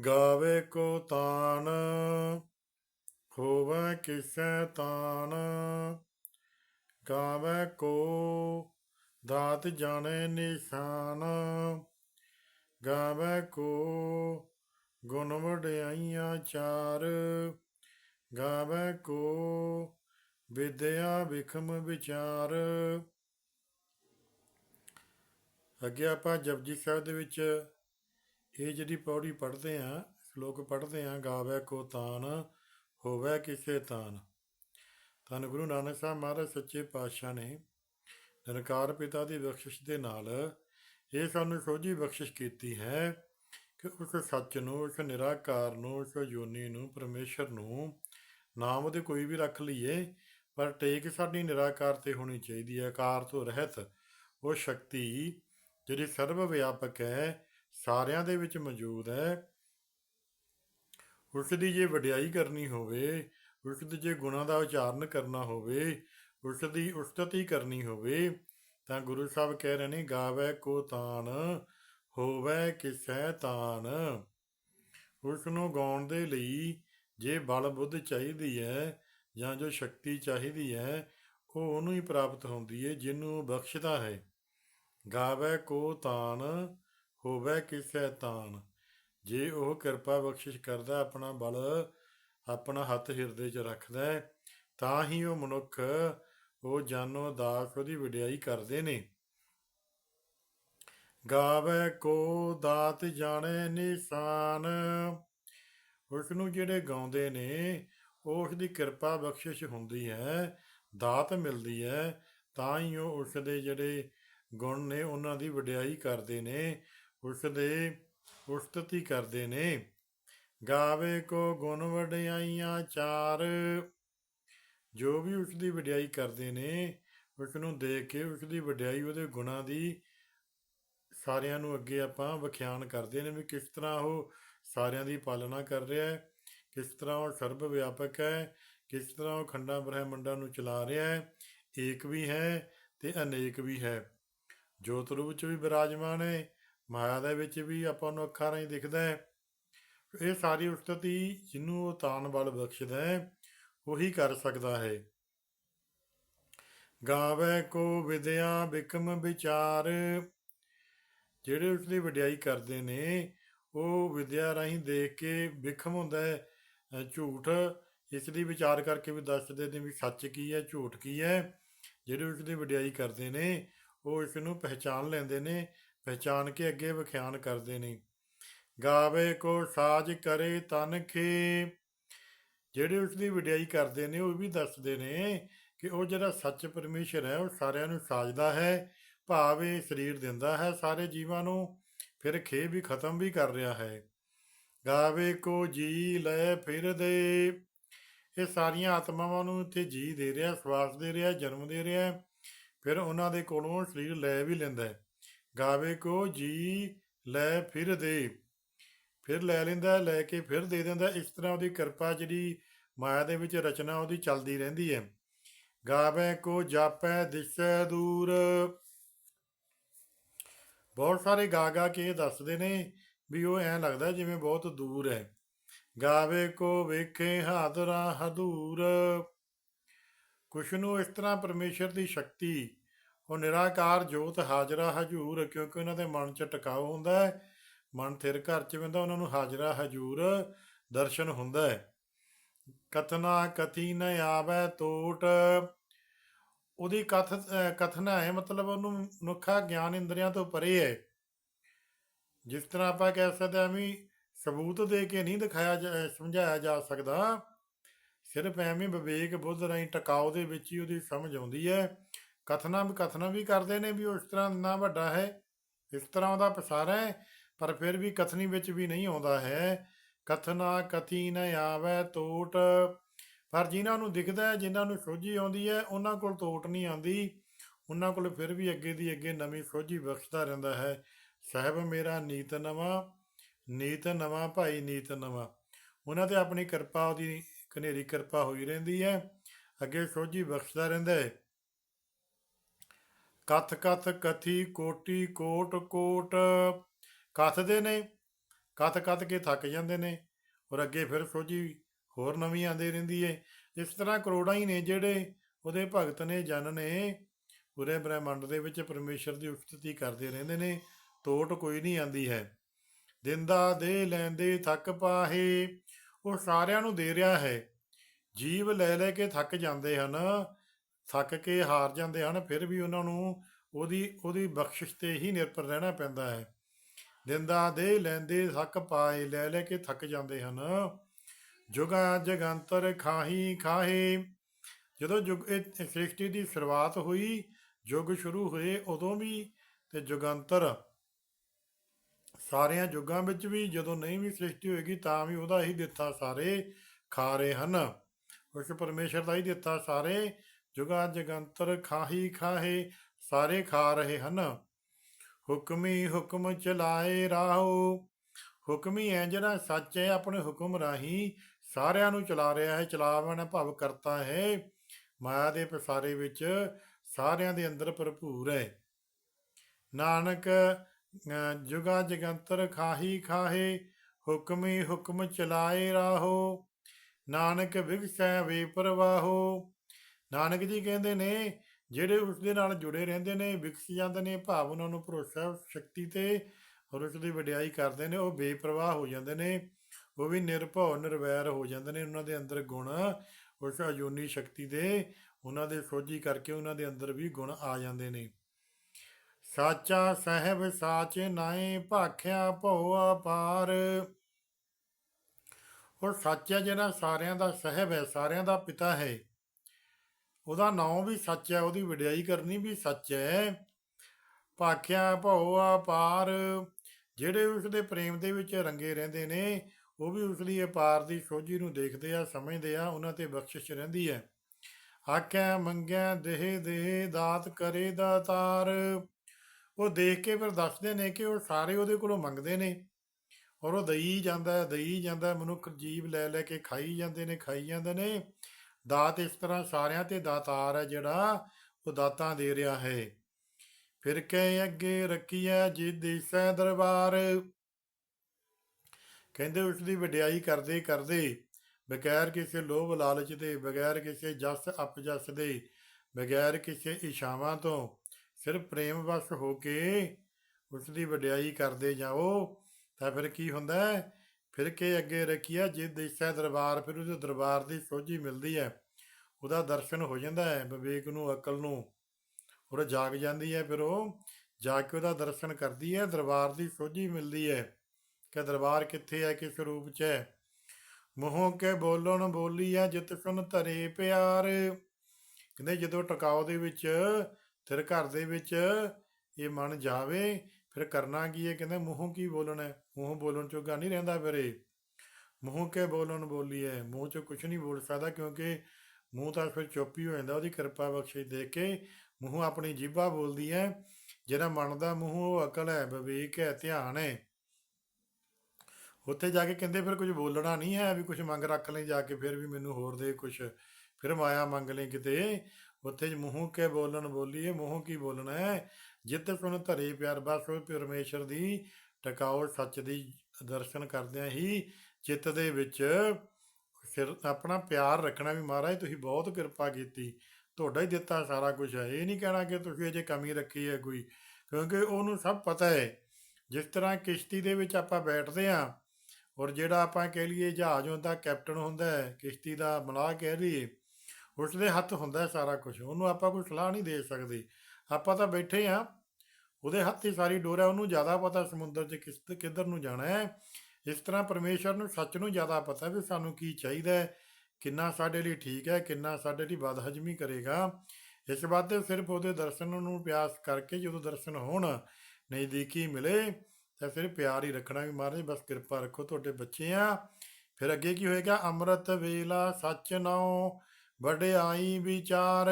ਗਾਵੇ ਕੋ ਤਾਨ ਹੋਵੇ ਕਿਸੈ ਤਾਨ। ਗਾਵੇ ਕੋ ਦਾਤ ਜਾਣੇ ਨਿਸ਼ਾਨ, ਗਾਵੇ ਕੋ ਗੁਣ ਵਡਿਆਈਆਂ ਚਾਰ। ਗਾਵੇ ਕੋ ਵਿਦਿਆ ਵਿਖਮ ਵਿਚਾਰ। ਅੱਗੇ ਆਪਾਂ ਜਪਜੀ ਸਾਹਿਬ ਦੇ ਵਿੱਚ ਇਹ ਜਿਹੜੀ ਪੌੜੀ ਪੜ੍ਹਦੇ ਆਂ, ਲੋਕ ਪੜ੍ਹਦੇ ਆਂ, ਗਾਵੇ ਕੋ ਤਾਨ, ਹੋਵੇ ਕਿਸੇ ਤਾਨ। ਧੰਨ ਗੁਰੂ ਨਾਨਕ ਸਾਹਿਬ ਮਹਾਰਾਜ ਸੱਚੇ ਪਾਤਸ਼ਾਹ ਨੇ ਨਿਰਕਾਰ ਪਿਤਾ ਦੀ ਬਖਸ਼ਿਸ਼ ਦੇ ਨਾਲ ਇਹ ਸਾਨੂੰ ਸੋਝੀ ਬਖਸ਼ਿਸ਼ ਕੀਤੀ ਹੈ ਕਿ ਉਸ ਸੱਚ ਨੂੰ, ਉਸ ਨਿਰਾਕਾਰ ਨੂੰ, ਉਸ ਯੋਨੀ ਨੂੰ, ਪਰਮੇਸ਼ਰ ਨੂੰ ਨਾਮ ਦੇ ਕੋਈ ਵੀ ਰੱਖ ਲਈਏ, ਪਰ ਟੇਕ ਸਾਡੀ ਨਿਰਾਕਾਰ ਤੇ ਹੋਣੀ ਚਾਹੀਦੀ ਹੈ। ਆਕਾਰ ਤੋਂ ਰਹਿਤ ਉਹ ਸ਼ਕਤੀ ਜਿਹੜੀ ਸਰਵ ਵਿਆਪਕ ਹੈ ਸਾਰਿਆਂ ਦੇ ਵਿੱਚ ਮੌਜੂਦ ਹੈ। ਉਸ ਦੀ ਜੇ ਵਡਿਆਈ ਕਰਨੀ ਹੋਵੇ ਉਸ ਦੇ ਜੇ ਗੁਣਾਂ ਦਾ ਉਚਾਰਨ ਕਰਨਾ ਹੋਵੇ ਉਸ ਦੀ ਉਸਤਤੀ ਕਰਨੀ ਹੋਵੇ, ਤਾਂ ਗੁਰੂ ਸਾਹਿਬ ਕਹਿ ਰਹੇ ਨੇ, ਗਾਵੇ ਕੋ ਤਾਨ, ਹੋਵੇ ਕਿਸੈ ਤਾਨ। ਉਸ ਨੂੰ ਗਾਉਣ ਦੇ ਲਈ ਜੇ ਬਲ ਬੁੱਧ ਚਾਹੀਦੀ ਹੈ ਜਾਂ ਜੋ ਸ਼ਕਤੀ ਚਾਹੀਦੀ ਹੈ, ਉਹ ਉਹਨੂੰ ਹੀ ਪ੍ਰਾਪਤ ਹੁੰਦੀ ਹੈ, ਜਿਹਨੂੰ ਉਹ ਬਖਸ਼ਦਾ ਹੈ। ਗਾਵੇ ਕੋ ਤਾਨ ਹੋਵੇ ਕਿਸੈ ਤਾਨ। ਜੇ ਉਹ ਕਿਰਪਾ ਬਖਸ਼ਿਸ਼ ਕਰਦਾ ਆਪਣਾ ਬਲ ਆਪਣਾ ਹੱਥ ਹਿਰਦੇ 'ਚ ਰੱਖਦਾ ਤਾਂ ਹੀ ਉਹ ਮਨੁੱਖ, ਉਹ ਜਾਨੋ ਦਾਸ ਉਹਦੀ ਵਡਿਆਈ ਕਰਦੇ ਨੇ। ਗਾਵੇ ਕੋ ਦਾਤ ਜਾਣੇ ਨਿਸ਼ਾਨ। ਉਸ ਨੂੰ ਜਿਹੜੇ ਗਾਉਂਦੇ ਨੇ, ਉਹ ਉਸ ਦੀ ਕਿਰਪਾ ਬਖਸ਼ਿਸ਼ ਹੁੰਦੀ ਹੈ, ਦਾਤ ਮਿਲਦੀ ਹੈ, ਤਾਂ ਹੀ ਉਹ ਉਸ ਦੇ ਜਿਹੜੇ ਗੁਣ ਨੇ, ਉਹਨਾਂ ਦੀ ਵਡਿਆਈ ਕਰਦੇ ਨੇ। ਉਸ ਦੇ ਉਸਤਤੀ ਕਰਦੇ ਨੇ। ਗਾਵੇ ਕੋ ਗੁਣ ਵਡਿਆਈਆਂ ਚਾਰ। ਜੋ ਵੀ ਉਸ ਦੀ ਵਡਿਆਈ ਕਰਦੇ ਨੇ ਉਸ ਨੂੰ ਦੇਖ ਕੇ ਉਸ ਦੀ ਵਡਿਆਈ ਉਹਦੇ ਗੁਣਾਂ ਦੀ ਸਾਰਿਆਂ ਨੂੰ ਅੱਗੇ ਆਪਾਂ ਵਿਖਿਆਨ ਕਰਦੇ ਨੇ ਵੀ ਕਿਸ ਤਰ੍ਹਾਂ ਉਹ ਸਾਰਿਆਂ ਦੀ ਪਾਲਣਾ ਕਰ ਰਿਹਾ ਹੈ, ਕਿਸ ਤਰ੍ਹਾਂ ਉਹ ਸਰਬ ਵਿਆਪਕ ਹੈ, ਕਿਸ ਤਰ੍ਹਾਂ ਉਹ ਖੰਡਾਂ ਬ੍ਰਹਿਮੰਡਾਂ ਨੂੰ ਚਲਾ ਰਿਹਾ ਹੈ, ਏਕ ਵੀ ਹੈ ਤੇ ਅਨੇਕ ਵੀ ਹੈ। ਜੋਤ ਰੂਪ ਚ ਵੀ ਵਿਰਾਜਮਾਨ ਹੈ ਮਾਇਆ ਦੇ ਵਿੱਚ ਵੀ ਆਪਾਂ ਨੂੰ ਅੱਖਾਂ ਰਾਹੀਂ ਦਿਖਦਾ ਹੈ। ਇਹ ਸਾਰੀ ਉਸਤਤੀ ਜਿਹਨੂੰ ਉਹ ਤਾਨ ਬਲ ਬਖਸ਼ਦਾ ਹੈ, ਉਹੀ ਕਰ ਸਕਦਾ ਹੈ। ਗਾਵੇ ਕੋ ਵਿਦਿਆ ਬਿਕਮ ਵਿਚਾਰ। ਜਿਹੜੇ ਉਸ ਦੀ ਵਡਿਆਈ ਕਰਦੇ ਨੇ, ਉਹ ਵਿਦਿਆ ਰਾਹੀਂ ਦੇਖ ਕੇ ਵਿਖਮ ਹੁੰਦਾ ਹੈ। ਝੂਠ ਇਸ ਦੀ ਵਿਚਾਰ ਕਰਕੇ ਵੀ ਦੱਸਦੇ ਨੇ ਵੀ ਸੱਚ ਕੀ ਹੈ, ਝੂਠ ਕੀ ਹੈ। ਜਿਹੜੇ ਉਸ ਦੀ ਵਡਿਆਈ ਕਰਦੇ ਨੇ, ਉਹ ਇਸ ਨੂੰ ਪਹਿਚਾਨ ਲੈਂਦੇ ਨੇ ਪਹਿਚਾਨ ਕੇ ਅੱਗੇ ਵਿਖਿਆਨ ਕਰਦੇ ਨੇ। ਗਾਵੇ ਕੋ ਸਾਜ ਕਰੇ ਤਨ ਖੇ। ਜਿਹੜੇ ਉਸ ਦੀ ਵਡਿਆਈ ਕਰਦੇ ਨੇ, ਉਹ ਵੀ ਦੱਸਦੇ ਨੇ ਕਿ ਉਹ ਜਿਹੜਾ ਸੱਚ ਪਰਮੇਸ਼ਰ ਹੈ, ਉਹ ਸਾਰਿਆਂ ਨੂੰ ਸਾਜਦਾ ਹੈ, ਭਾਵੇਂ ਸਰੀਰ ਦਿੰਦਾ ਹੈ, ਸਾਰੇ ਜੀਵਾਂ ਨੂੰ ਫਿਰ ਖੇ ਵੀ ਖਤਮ ਵੀ ਕਰ ਰਿਹਾ ਹੈ। ਗਾਵੇ ਕੋ ਜੀ ਲੈ ਫਿਰ ਦੇ। ਇਹ ਸਾਰੀਆਂ ਆਤਮਾਵਾਂ ਨੂੰ ਇੱਥੇ ਜੀ ਦੇ ਰਿਹਾ, ਸਵਾਸ ਦੇ ਰਿਹਾ, ਜਨਮ ਦੇ ਰਿਹਾ, ਫਿਰ ਉਹਨਾਂ ਦੇ ਕੋਲੋਂ ਸਰੀਰ ਲੈ ਵੀ ਲੈਂਦਾ ਹੈ। ਗਾਵੇ ਕੋ ਜੀ, ਲੈ ਫਿਰ ਦੇ। ਫਿਰ ਲੈ ਲੈਂਦਾ, ਲੈ ਕੇ ਫਿਰ ਦੇ ਦਿੰਦਾ। ਇਸ ਤਰ੍ਹਾਂ ਉਹਦੀ ਕਿਰਪਾ ਜਿਹੜੀ ਮਾਇਆ ਦੇ ਵਿੱਚ ਰਚਨਾ ਉਹਦੀ ਚੱਲਦੀ ਰਹਿੰਦੀ ਹੈ। ਗਾਵੇ ਕੋ ਜਾਪੈ, ਦਿਸੈ ਦੂਰ। ਬਹੁਤ ਸਾਰੇ ਗਾ ਗਾ ਕੇ ਇਹ ਦੱਸਦੇ ਨੇ ਵੀ ਉਹ ਐਂ ਲੱਗਦਾ ਜਿਵੇਂ ਬਹੁਤ ਦੂਰ ਹੈ। ਗਾਵੇ ਕੋ ਵੇਖੇ ਹਾਦਰਾ ਹਦੂਰ। ਕੁਛ ਨੂੰ ਇਸ ਤਰ੍ਹਾਂ ਪਰਮੇਸ਼ਰ ਦੀ ਸ਼ਕਤੀ ਉਹ ਨਿਰਾਕਾਰ ਜੋਤ ਹਾਜ਼ਰਾ ਹਜੂਰ, ਕਿਉਂਕਿ ਉਹਨਾਂ ਦੇ ਮਨ 'ਚ ਟਿਕਾਉ ਹੁੰਦਾ ਹੈ। ਮਨ ਥਿਰ ਘਰ 'ਚ ਬੰਦਾ ਉਹਨਾਂ ਨੂੰ ਹਾਜ਼ਰਾ ਹਜੂਰ ਦਰਸ਼ਨ ਹੁੰਦਾ ਹੈ। ਕਥਨਾ ਕਥੀ ਨ ਆਵੈ ਟੋਟ ਉਹਦੀ ਕਥ ਕਥਨਾ ਹੈ, ਮਤਲਬ ਉਹਨੂੰ ਮਨੁੱਖਾ ਗਿਆਨ ਇੰਦਰੀਆਂ ਤੋਂ ਪਰੇ ਹੈ। ਜਿਸ ਤਰ੍ਹਾਂ ਆਪਾਂ ਕਹਿ ਸਕਦੇ ਹਾਂ ਵੀ ਸਬੂਤ ਦੇ ਕੇ ਨਹੀਂ ਦਿਖਾਇਆ ਜਾ- ਸਮਝਾਇਆ ਜਾ ਸਕਦਾ, ਸਿਰਫ ਐਵੇਂ ਵਿਵੇਕ ਬੁੱਧ ਰਾਹੀਂ ਟਿਕਾਓ ਦੇ ਵਿੱਚ ਹੀ ਉਹਦੀ ਸਮਝ ਆਉਂਦੀ ਹੈ। ਕਥਨਾ ਵੀ ਕਥਨਾ ਵੀ ਕਰਦੇ ਨੇ ਵੀ ਉਹ ਇਸ ਤਰ੍ਹਾਂ ਨਾ ਵੱਡਾ ਹੈ, ਇਸ ਤਰ੍ਹਾਂ ਉਹਦਾ ਪਸਾਰਾ ਹੈ, ਪਰ ਫਿਰ ਵੀ ਕਥਨੀ ਵਿੱਚ ਵੀ ਨਹੀਂ ਆਉਂਦਾ ਹੈ। ਕਥਨਾ ਕਥੀ ਨ ਆਵੈ ਟੋਟ ਪਰ ਜਿਨ੍ਹਾਂ ਨੂੰ ਦਿਖਦਾ ਹੈ, ਜਿਨ੍ਹਾਂ ਨੂੰ ਸੋਝੀ ਆਉਂਦੀ ਹੈ, ਉਹਨਾਂ ਕੋਲ ਟੋਟ ਨਹੀਂ ਆਉਂਦੀ। ਉਹਨਾਂ ਕੋਲ ਫਿਰ ਵੀ ਅੱਗੇ ਦੀ ਅੱਗੇ ਨਵੀਂ ਸੋਝੀ ਬਖਸ਼ਦਾ ਰਹਿੰਦਾ ਹੈ। ਸਾਹਿਬ ਮੇਰਾ ਨੀਤ ਨਵਾਂ ਨੀਤ ਨਵਾਂ ਭਾਈ ਨੀਤ ਨਵਾਂ। ਉਹਨਾਂ ਤੇ ਆਪਣੀ ਕਿਰਪਾ, ਉਹਦੀ ਕਨੇਰੀ ਕਿਰਪਾ ਹੋਈ ਰਹਿੰਦੀ ਹੈ। ਅੱਗੇ ਸੋਝੀ ਬਖਸ਼ਦਾ ਰਹਿੰਦਾ ਹੈ। ਕਥ ਕਥ ਕਥੀ ਕੋਟੀ ਕੋਟ ਕੋਟ। ਕਥਦੇ ਨੇ, ਕਥ ਕੱਤ ਕੇ ਥੱਕ ਜਾਂਦੇ ਨੇ, ਔਰ ਅੱਗੇ ਫਿਰ ਸੋਝੀ ਹੋਰ ਨਵੀਂ ਆਉਂਦੀ ਰਹਿੰਦੀ ਏ। ਇਸ ਤਰ੍ਹਾਂ ਕਰੋੜਾਂ ਹੀ ਨੇ ਜਿਹੜੇ ਉਹਦੇ ਭਗਤ ਨੇ, ਜਨ ਨੇ ਪੂਰੇ ਬ੍ਰਹਿਮੰਡ ਦੇ ਵਿੱਚ ਪਰਮੇਸ਼ਰ ਦੀ ਉਸਤਤੀ ਕਰਦੇ ਰਹਿੰਦੇ ਨੇ, ਤੋਟ ਕੋਈ ਨਹੀਂ ਆਂਦੀ ਹੈ। ਦਿੰਦਾ ਦੇ ਲੈਂਦੇ ਥੱਕ ਪਾਹੇ, ਉਹ ਸਾਰਿਆਂ ਨੂੰ ਦੇ ਰਿਹਾ ਹੈ। ਜੀਵ ਲੈ ਲੈ ਕੇ ਥੱਕ ਜਾਂਦੇ ਹਨ ਥੱਕ ਕੇ ਹਾਰ ਜਾਂਦੇ ਹਨ, ਫਿਰ ਵੀ ਉਹਨਾਂ ਨੂੰ ਉਹਦੀ ਉਹਦੀ ਬਖਸ਼ਿਸ਼ ਤੇ ਹੀ ਨਿਰਭਰ ਰਹਿਣਾ ਪੈਂਦਾ ਹੈ। ਦਿੰਦਾ ਦੇ, ਲੈਂਦੇ ਥੱਕ ਪਾਏ, ਲੈ ਲੈ ਕੇ ਥੱਕ ਜਾਂਦੇ ਹਨ। ਜੁਗਾ ਜਗੰਤਰ ਖਾਹੀ ਖਾਹੇ। ਜਦੋਂ ਜੁਗ, ਇਹ ਸ੍ਰਿਸ਼ਟੀ ਦੀ ਸ਼ੁਰੂਆਤ ਹੋਈ ਯੁੱਗ ਸ਼ੁਰੂ ਹੋਏ ਉਦੋਂ ਵੀ ਤੇ ਜੁਗੰਤਰ ਸਾਰਿਆਂ ਯੁੱਗਾਂ ਵਿੱਚ ਵੀ ਜਦੋਂ ਨਹੀਂ ਵੀ ਸ੍ਰਿਸ਼ਟੀ ਹੋਏਗੀ ਤਾਂ ਵੀ ਉਹਦਾ ਹੀ ਦਿੱਤਾ ਸਾਰੇ ਖਾ ਰਹੇ ਹਨ। ਉਸ ਪਰਮੇਸ਼ਰ ਦਾ ਹੀ ਦਿੱਤਾ ਸਾਰੇ ਜੁਗਾ ਜਗੰਤਰ ਖਾਹੀ ਖਾਹੇ ਸਾਰੇ ਖਾ ਰਹੇ ਹਨ। ਹੁਕਮੀ ਹੁਕਮ ਚਲਾਏ ਰਾਹੋ। ਹੁਕਮੀ ਹੈ ਜਿਹੜਾ ਸੱਚ ਹੈ ਆਪਣੇ ਹੁਕਮ ਰਾਹੀਂ ਸਾਰਿਆਂ ਨੂੰ ਚਲਾ ਰਿਹਾ ਹੈ ਚਲਾਵਣ ਭਵ ਕਰਤਾ ਹੈ। ਮਾਇਆ ਦੇ ਪਸਾਰੇ ਵਿੱਚ ਸਾਰਿਆਂ ਦੇ ਅੰਦਰ ਭਰਪੂਰ ਹੈ। ਨਾਨਕ ਅਹ, ਜੁਗਾ ਜਗੰਤਰ ਖਾਹੀ ਖਾਹੇ ਹੁਕਮੀ ਹੁਕਮ ਚਲਾਏ ਰਾਹੋ। ਨਾਨਕ ਵਿਗਸੈ ਵੇ ਪ੍ਰਵਾਹੋ। ਨਾਨਕ ਜੀ ਕਹਿੰਦੇ ਨੇ, ਜਿਹੜੇ ਉਸ ਦੇ ਨਾਲ ਜੁੜੇ ਰਹਿੰਦੇ ਨੇ, ਵਿਕਸ ਜਾਂਦੇ ਨੇ, ਭਾਵ ਉਹਨਾਂ ਨੂੰ ਭਰੋਸਾ, ਸ਼ਕਤੀ ਤੇ ਔਰ ਉਸ ਦੀ ਵਡਿਆਈ ਕਰਦੇ ਨੇ, ਉਹ ਬੇਪਰਵਾਹ ਹੋ ਜਾਂਦੇ ਨੇ, ਉਹ ਵੀ ਨਿਰਭਉ, ਨਿਰਵੈਰ ਹੋ ਜਾਂਦੇ ਨੇ, ਉਹਨਾਂ ਦੇ ਅੰਦਰ ਗੁਣ, ਉਸ ਅਜੂਨੀ ਸ਼ਕਤੀ ਦੇ, ਉਹਨਾਂ ਦੇ ਸੋਝੀ ਕਰਕੇ ਉਹਨਾਂ ਦੇ ਅੰਦਰ ਵੀ ਗੁਣ ਆ ਜਾਂਦੇ ਨੇ। ਸਾਚਾ ਸਹਿਬ ਸਾਚ ਨਾਏ ਭਾਖਿਆ ਭਉ ਅਪਾਰ ਉਹ ਸੱਚ ਹੈ ਜਿਹੜਾ ਸਾਰਿਆਂ ਦਾ ਸਹਿਬ ਹੈ, ਸਾਰਿਆਂ ਦਾ ਪਿਤਾ ਹੈ। ਉਹਦਾ ਨਾਮ ਵੀ ਸੱਚ ਹੈ, ਉਹਦੀ ਵਡਿਆਈ ਕਰਨੀ ਵੀ ਸੱਚ ਹੈ। ਭਾਖਿਆ ਭਉ ਅਪਾਰ, ਜਿਹੜੇ ਉਸ ਦੇ ਪ੍ਰੇਮ ਦੇ ਵਿੱਚ ਰੰਗੇ ਰਹਿੰਦੇ ਨੇ, ਉਹ ਵੀ ਉਸ ਲਈ ਅਪਾਰ ਦੀ ਸੋਝੀ ਨੂੰ ਦੇਖਦੇ ਆ, ਸਮਝਦੇ ਆ, ਉਹਨਾਂ ਤੇ ਬਖਸ਼ਿਸ਼ ਰਹਿੰਦੀ ਹੈ। ਆਖਿਆ ਮੰਗਿਆ ਦੇਹ ਦੇਹ, ਦਾਤ ਕਰੇ ਦਾਤਾਰ ਉਹ ਦੇਖ ਕੇ ਫਿਰ ਦੱਸਦੇ ਨੇ ਕਿ ਉਹ ਸਾਰੇ ਉਹਦੇ ਕੋਲੋਂ ਮੰਗਦੇ ਨੇ। ਔਰ ਉਹ ਦਈ ਜਾਂਦਾ ਹੈ, ਦਈ ਜਾਂਦਾ ਮਨੁੱਖ ਜੀਵ ਲੈ ਲੈ ਕੇ ਖਾਈ ਜਾਂਦੇ ਨੇ, ਖਾਈ ਜਾਂਦੇ ਨੇ। ਦਾਤ ਇਸ ਤਰ੍ਹਾਂ ਸਾਰਿਆਂ ਤੇ ਦਾਤਾਰ ਹੈ ਜਿਹੜਾ ਉਹ ਦਾਤਾਂ ਦੇ ਰਿਹਾ ਹੈ। ਫਿਰ ਕੇ ਅੱਗੇ ਰੱਖੀਐ ਜੀ ਦੇਸੈ ਦਰਬਾਰ। ਕਹਿੰਦੇ ਉਸ ਦੀ ਵਡਿਆਈ ਕਰਦੇ ਕਰਦੇ ਬਗੈਰ ਕਿਸੇ ਲੋਭ ਲਾਲਚ ਦੇ, ਬਗੈਰ ਕਿਸੇ ਜਸ ਅਪਜਸ ਦੇ, ਬਗੈਰ ਕਿਸੇ ਇਸ਼ਾਵਾਂ ਤੋਂ ਸਿਰਫ ਪ੍ਰੇਮ ਵਸ ਹੋ ਕੇ ਉਸ ਦੀ ਵਡਿਆਈ ਕਰਦੇ ਜਾਓ। ਤਾਂ ਫਿਰ ਕੀ ਹੁੰਦਾ? ਹੈ ਫਿਰ ਕੇ ਅੱਗੇ ਰੱਖਿਆ ਜੇ ਦੇਸੈ ਦਰਬਾਰ, ਫਿਰ ਉਹਦੇ ਦਰਬਾਰ ਦੀ ਸੋਝੀ ਮਿਲਦੀ ਹੈ। ਉਹਦਾ ਦਰਸ਼ਨ ਹੋ ਜਾਂਦਾ ਹੈ, ਵਿਵੇਕ ਨੂੰ, ਅਕਲ ਨੂੰ। ਉਹ ਜਾਗ ਜਾਂਦੀ ਹੈ, ਫਿਰ ਉਹ ਜਾ ਕੇ ਉਹਦਾ ਦਰਸ਼ਨ ਕਰਦੀ ਹੈ, ਦਰਬਾਰ ਦੀ ਸੋਝੀ ਮਿਲਦੀ ਹੈ। ਕਿ ਦਰਬਾਰ ਕਿੱਥੇ ਹੈ, ਕਿਸ ਰੂਪ 'ਚ ਹੈ? ਮੂੰਹੋਂ ਕੇ ਬੋਲਣ ਬੋਲੀ ਹੈ, ਜਿਤ ਸੁਨ ਧਰੇ ਪਿਆਰ। ਕਹਿੰਦੇ ਜਦੋਂ ਟਿਕਾਓ ਦੇ ਵਿੱਚ, ਤੇਰੇ ਘਰ ਦੇ ਵਿੱਚ ਇਹ ਮਨ ਜਾਵੇ ਫਿਰ ਕਰਨਾ ਕੀ ਹੈ? ਕਹਿੰਦੇ, ਮੂੰਹੋਂ ਕੀ ਬੋਲਣਾ ਹੈ? ਮੂੰਹੋਂ ਬੋਲਣ ਚੋਗਾ ਨਹੀਂ ਰਹਿੰਦਾ ਫਿਰ ਇਹ। ਮੂੰਹ ਕੇ ਬੋਲਣ ਬੋਲੀ ਹੈ? ਮੂੰਹ ਚੋਂ ਕੁਝ ਨਹੀਂ ਬੋਲ ਸਕਦਾ ਕਿਉਂਕਿ ਮੂੰਹ ਤਾਂ ਫਿਰ ਚੁੱਪ ਹੀ ਹੋ ਜਾਂਦਾ, ਉਹਦੀ ਕਿਰਪਾ ਬਖਸ਼ਿਸ਼ ਦੇਖ ਕੇ ਮੂੰਹ ਆਪਣੀ ਜੀਭਾ ਬੋਲਦੀ ਹੈ। ਜਿਹੜਾ ਮਨ ਦਾ ਮੂੰਹ, ਉਹ ਅਕਲ ਹੈ, ਵਿਵੇਕ ਹੈ, ਧਿਆਨ ਹੈ। ਉੱਥੇ ਜਾ ਕੇ ਕਹਿੰਦੇ, ਫਿਰ ਕੁਝ ਬੋਲਣਾ ਨਹੀਂ ਹੈ, ਵੀ ਕੁਝ ਮੰਗ ਰੱਖ ਲੈ ਜਾ ਕੇ, ਫਿਰ ਵੀ ਮੈਨੂੰ ਹੋਰ ਦੇ ਕੁਝ ਫਿਰ ਮਾਇਆ ਮੰਗ ਲੈ ਕਿਤੇ। ਉੱਥੇ ਮੂੰਹ ਕੇ ਬੋਲਣ ਬੋਲੀਏ ਮੂੰਹ ਕੀ ਬੋਲਣਾ ਹੈ? ਜਿੱਤ ਸੁਣ ਧਰੇ ਪਿਆਰ, ਬਸ ਉਹ ਪਰਮੇਸ਼ਰ ਦੀ ਟਿਕਾਓ ਸੱਚ ਦੀ ਦਰਸ਼ਨ ਕਰਦਿਆਂ ਹੀ ਚਿੱਤ ਦੇ ਵਿੱਚ ਫਿਰ ਆਪਣਾ ਪਿਆਰ ਰੱਖਣਾ ਵੀ ਮਹਾਰਾਜ, ਤੁਸੀਂ ਬਹੁਤ ਕਿਰਪਾ ਕੀਤੀ। ਤੁਹਾਡਾ ਹੀ ਦਿੱਤਾ ਸਾਰਾ ਕੁਝ ਹੈ। ਇਹ ਨਹੀਂ ਕਹਿਣਾ ਕਿ ਤੁਸੀਂ ਅਜੇ ਕਮੀ ਰੱਖੀ ਹੈ ਕੋਈ, ਕਿਉਂਕਿ ਉਹਨੂੰ ਸਭ ਪਤਾ ਹੈ। ਜਿਸ ਤਰ੍ਹਾਂ ਕਿਸ਼ਤੀ ਦੇ ਵਿੱਚ ਆਪਾਂ ਬੈਠਦੇ ਹਾਂ ਔਰ ਜਿਹੜਾ ਆਪਾਂ ਕਹਿ ਲਈਏ ਜਹਾਜ਼ ਹੁੰਦਾ, ਕੈਪਟਨ ਹੁੰਦਾ ਹੈ, ਕਿਸ਼ਤੀ ਦਾ ਮਲਾਹ ਕਹਿ ਲਈਏ ਉਸ ਦੇ ਹੱਥ ਹੁੰਦਾ ਸਾਰਾ ਕੁਝ ਉਹਨੂੰ ਆਪਾਂ ਕੋਈ ਸਲਾਹ ਨਹੀਂ ਦੇ ਸਕਦੇ। ਆਪਾਂ ਤਾਂ ਬੈਠੇ ਆ। ਉਹਦੇ ਹੱਥ ਹੀ ਸਾਰੀ ਡੋਰ ਹੈ, ਉਹਨੂੰ ਜ਼ਿਆਦਾ ਪਤਾ ਸਮੁੰਦਰ 'ਚ ਕਿਸ ਕਿੱਧਰ ਨੂੰ ਜਾਣਾ ਹੈ। ਇਸ ਤਰ੍ਹਾਂ ਪਰਮੇਸ਼ਰ ਨੂੰ ਸੱਚ ਨੂੰ ਜ਼ਿਆਦਾ ਪਤਾ ਵੀ ਸਾਨੂੰ ਕੀ ਚਾਹੀਦਾ ਹੈ, ਕਿੰਨਾ ਸਾਡੇ ਲਈ ਠੀਕ ਹੈ, ਕਿੰਨਾ ਸਾਡੇ ਲਈ ਬਦਹਜਮੀ ਕਰੇਗਾ। ਇਸ ਵਾਸਤੇ ਸਿਰਫ ਉਹਦੇ ਦਰਸ਼ਨ ਨੂੰ ਪਿਆਸ ਕਰਕੇ ਜਦੋਂ ਦਰਸ਼ਨ ਹੋਣ, ਨਜ਼ਦੀਕੀ ਮਿਲੇ, ਤਾਂ ਫਿਰ ਪਿਆਰ ਹੀ ਰੱਖਣਾ ਵੀ ਮਹਾਰਾਜ, ਬਸ ਕਿਰਪਾ ਰੱਖੋ ਤੁਹਾਡੇ ਬੱਚੇ ਆ। ਫਿਰ ਅੱਗੇ ਕੀ ਹੋਏਗਾ? ਅੰਮ੍ਰਿਤ ਵੇਲਾ ਸੱਚ ਨਾਉ, ਵਡਿਆਈ ਵਿਚਾਰ।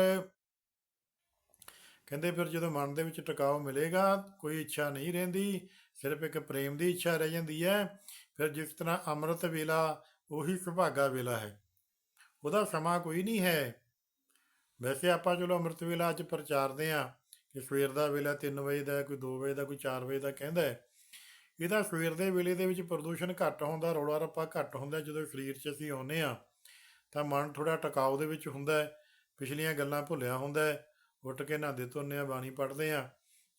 ਕਹਿੰਦੇ ਫਿਰ ਜਦੋਂ ਮਨ ਦੇ ਵਿੱਚ ਟਿਕਾਓ ਮਿਲੇਗਾ, ਕੋਈ ਇੱਛਾ ਨਹੀਂ ਰਹਿੰਦੀ, ਸਿਰਫ ਇੱਕ ਪ੍ਰੇਮ ਦੀ ਇੱਛਾ ਰਹਿ ਜਾਂਦੀ ਹੈ। ਫਿਰ ਜਿਸ ਤਰ੍ਹਾਂ ਅੰਮ੍ਰਿਤ ਵੇਲਾ, ਉਹੀ ਸੁਭਾਗਾ ਵੇਲਾ ਹੈ। ਉਹਦਾ ਸਮਾਂ ਕੋਈ ਨਹੀਂ ਹੈ। ਵੈਸੇ ਆਪਾਂ ਚਲੋ ਅੰਮ੍ਰਿਤ ਵੇਲਾ ਅੱਜ ਪ੍ਰਚਾਰਦੇ ਆ ਕਿ ਸਵੇਰ ਦਾ ਵੇਲਾ 3 ਵਜੇ ਦਾ, ਕੋਈ 2 ਵਜੇ ਦਾ, ਕੋਈ 4 ਵਜੇ ਦਾ ਕਹਿੰਦਾ ਹੈ। ਇਹਦਾ ਸਵੇਰ ਦੇ ਵੇਲੇ ਦੇ ਵਿੱਚ ਪ੍ਰਦੂਸ਼ਣ ਘੱਟ ਹੁੰਦਾ ਰੌਲਾ ਰੱਪਾ ਘੱਟ ਹੁੰਦਾ ਜਦੋਂ ਸਰੀਰ 'ਚ ਅਸੀਂ ਆਉਂਦੇ ਆ ਤਾਂ ਮਨ ਥੋੜਾ ਟਿਕਾਊ ਦੇ ਵਿੱਚ ਹੁੰਦਾ ਪਿਛਲੀਆਂ ਗੱਲਾਂ ਭੁੱਲਿਆ ਹੁੰਦਾ ਉੱਠ ਕੇ ਨਹਾਉਂਦੇ ਧੋਨੇ ਆ, ਬਾਣੀ ਪੜ੍ਹਦੇ ਆ।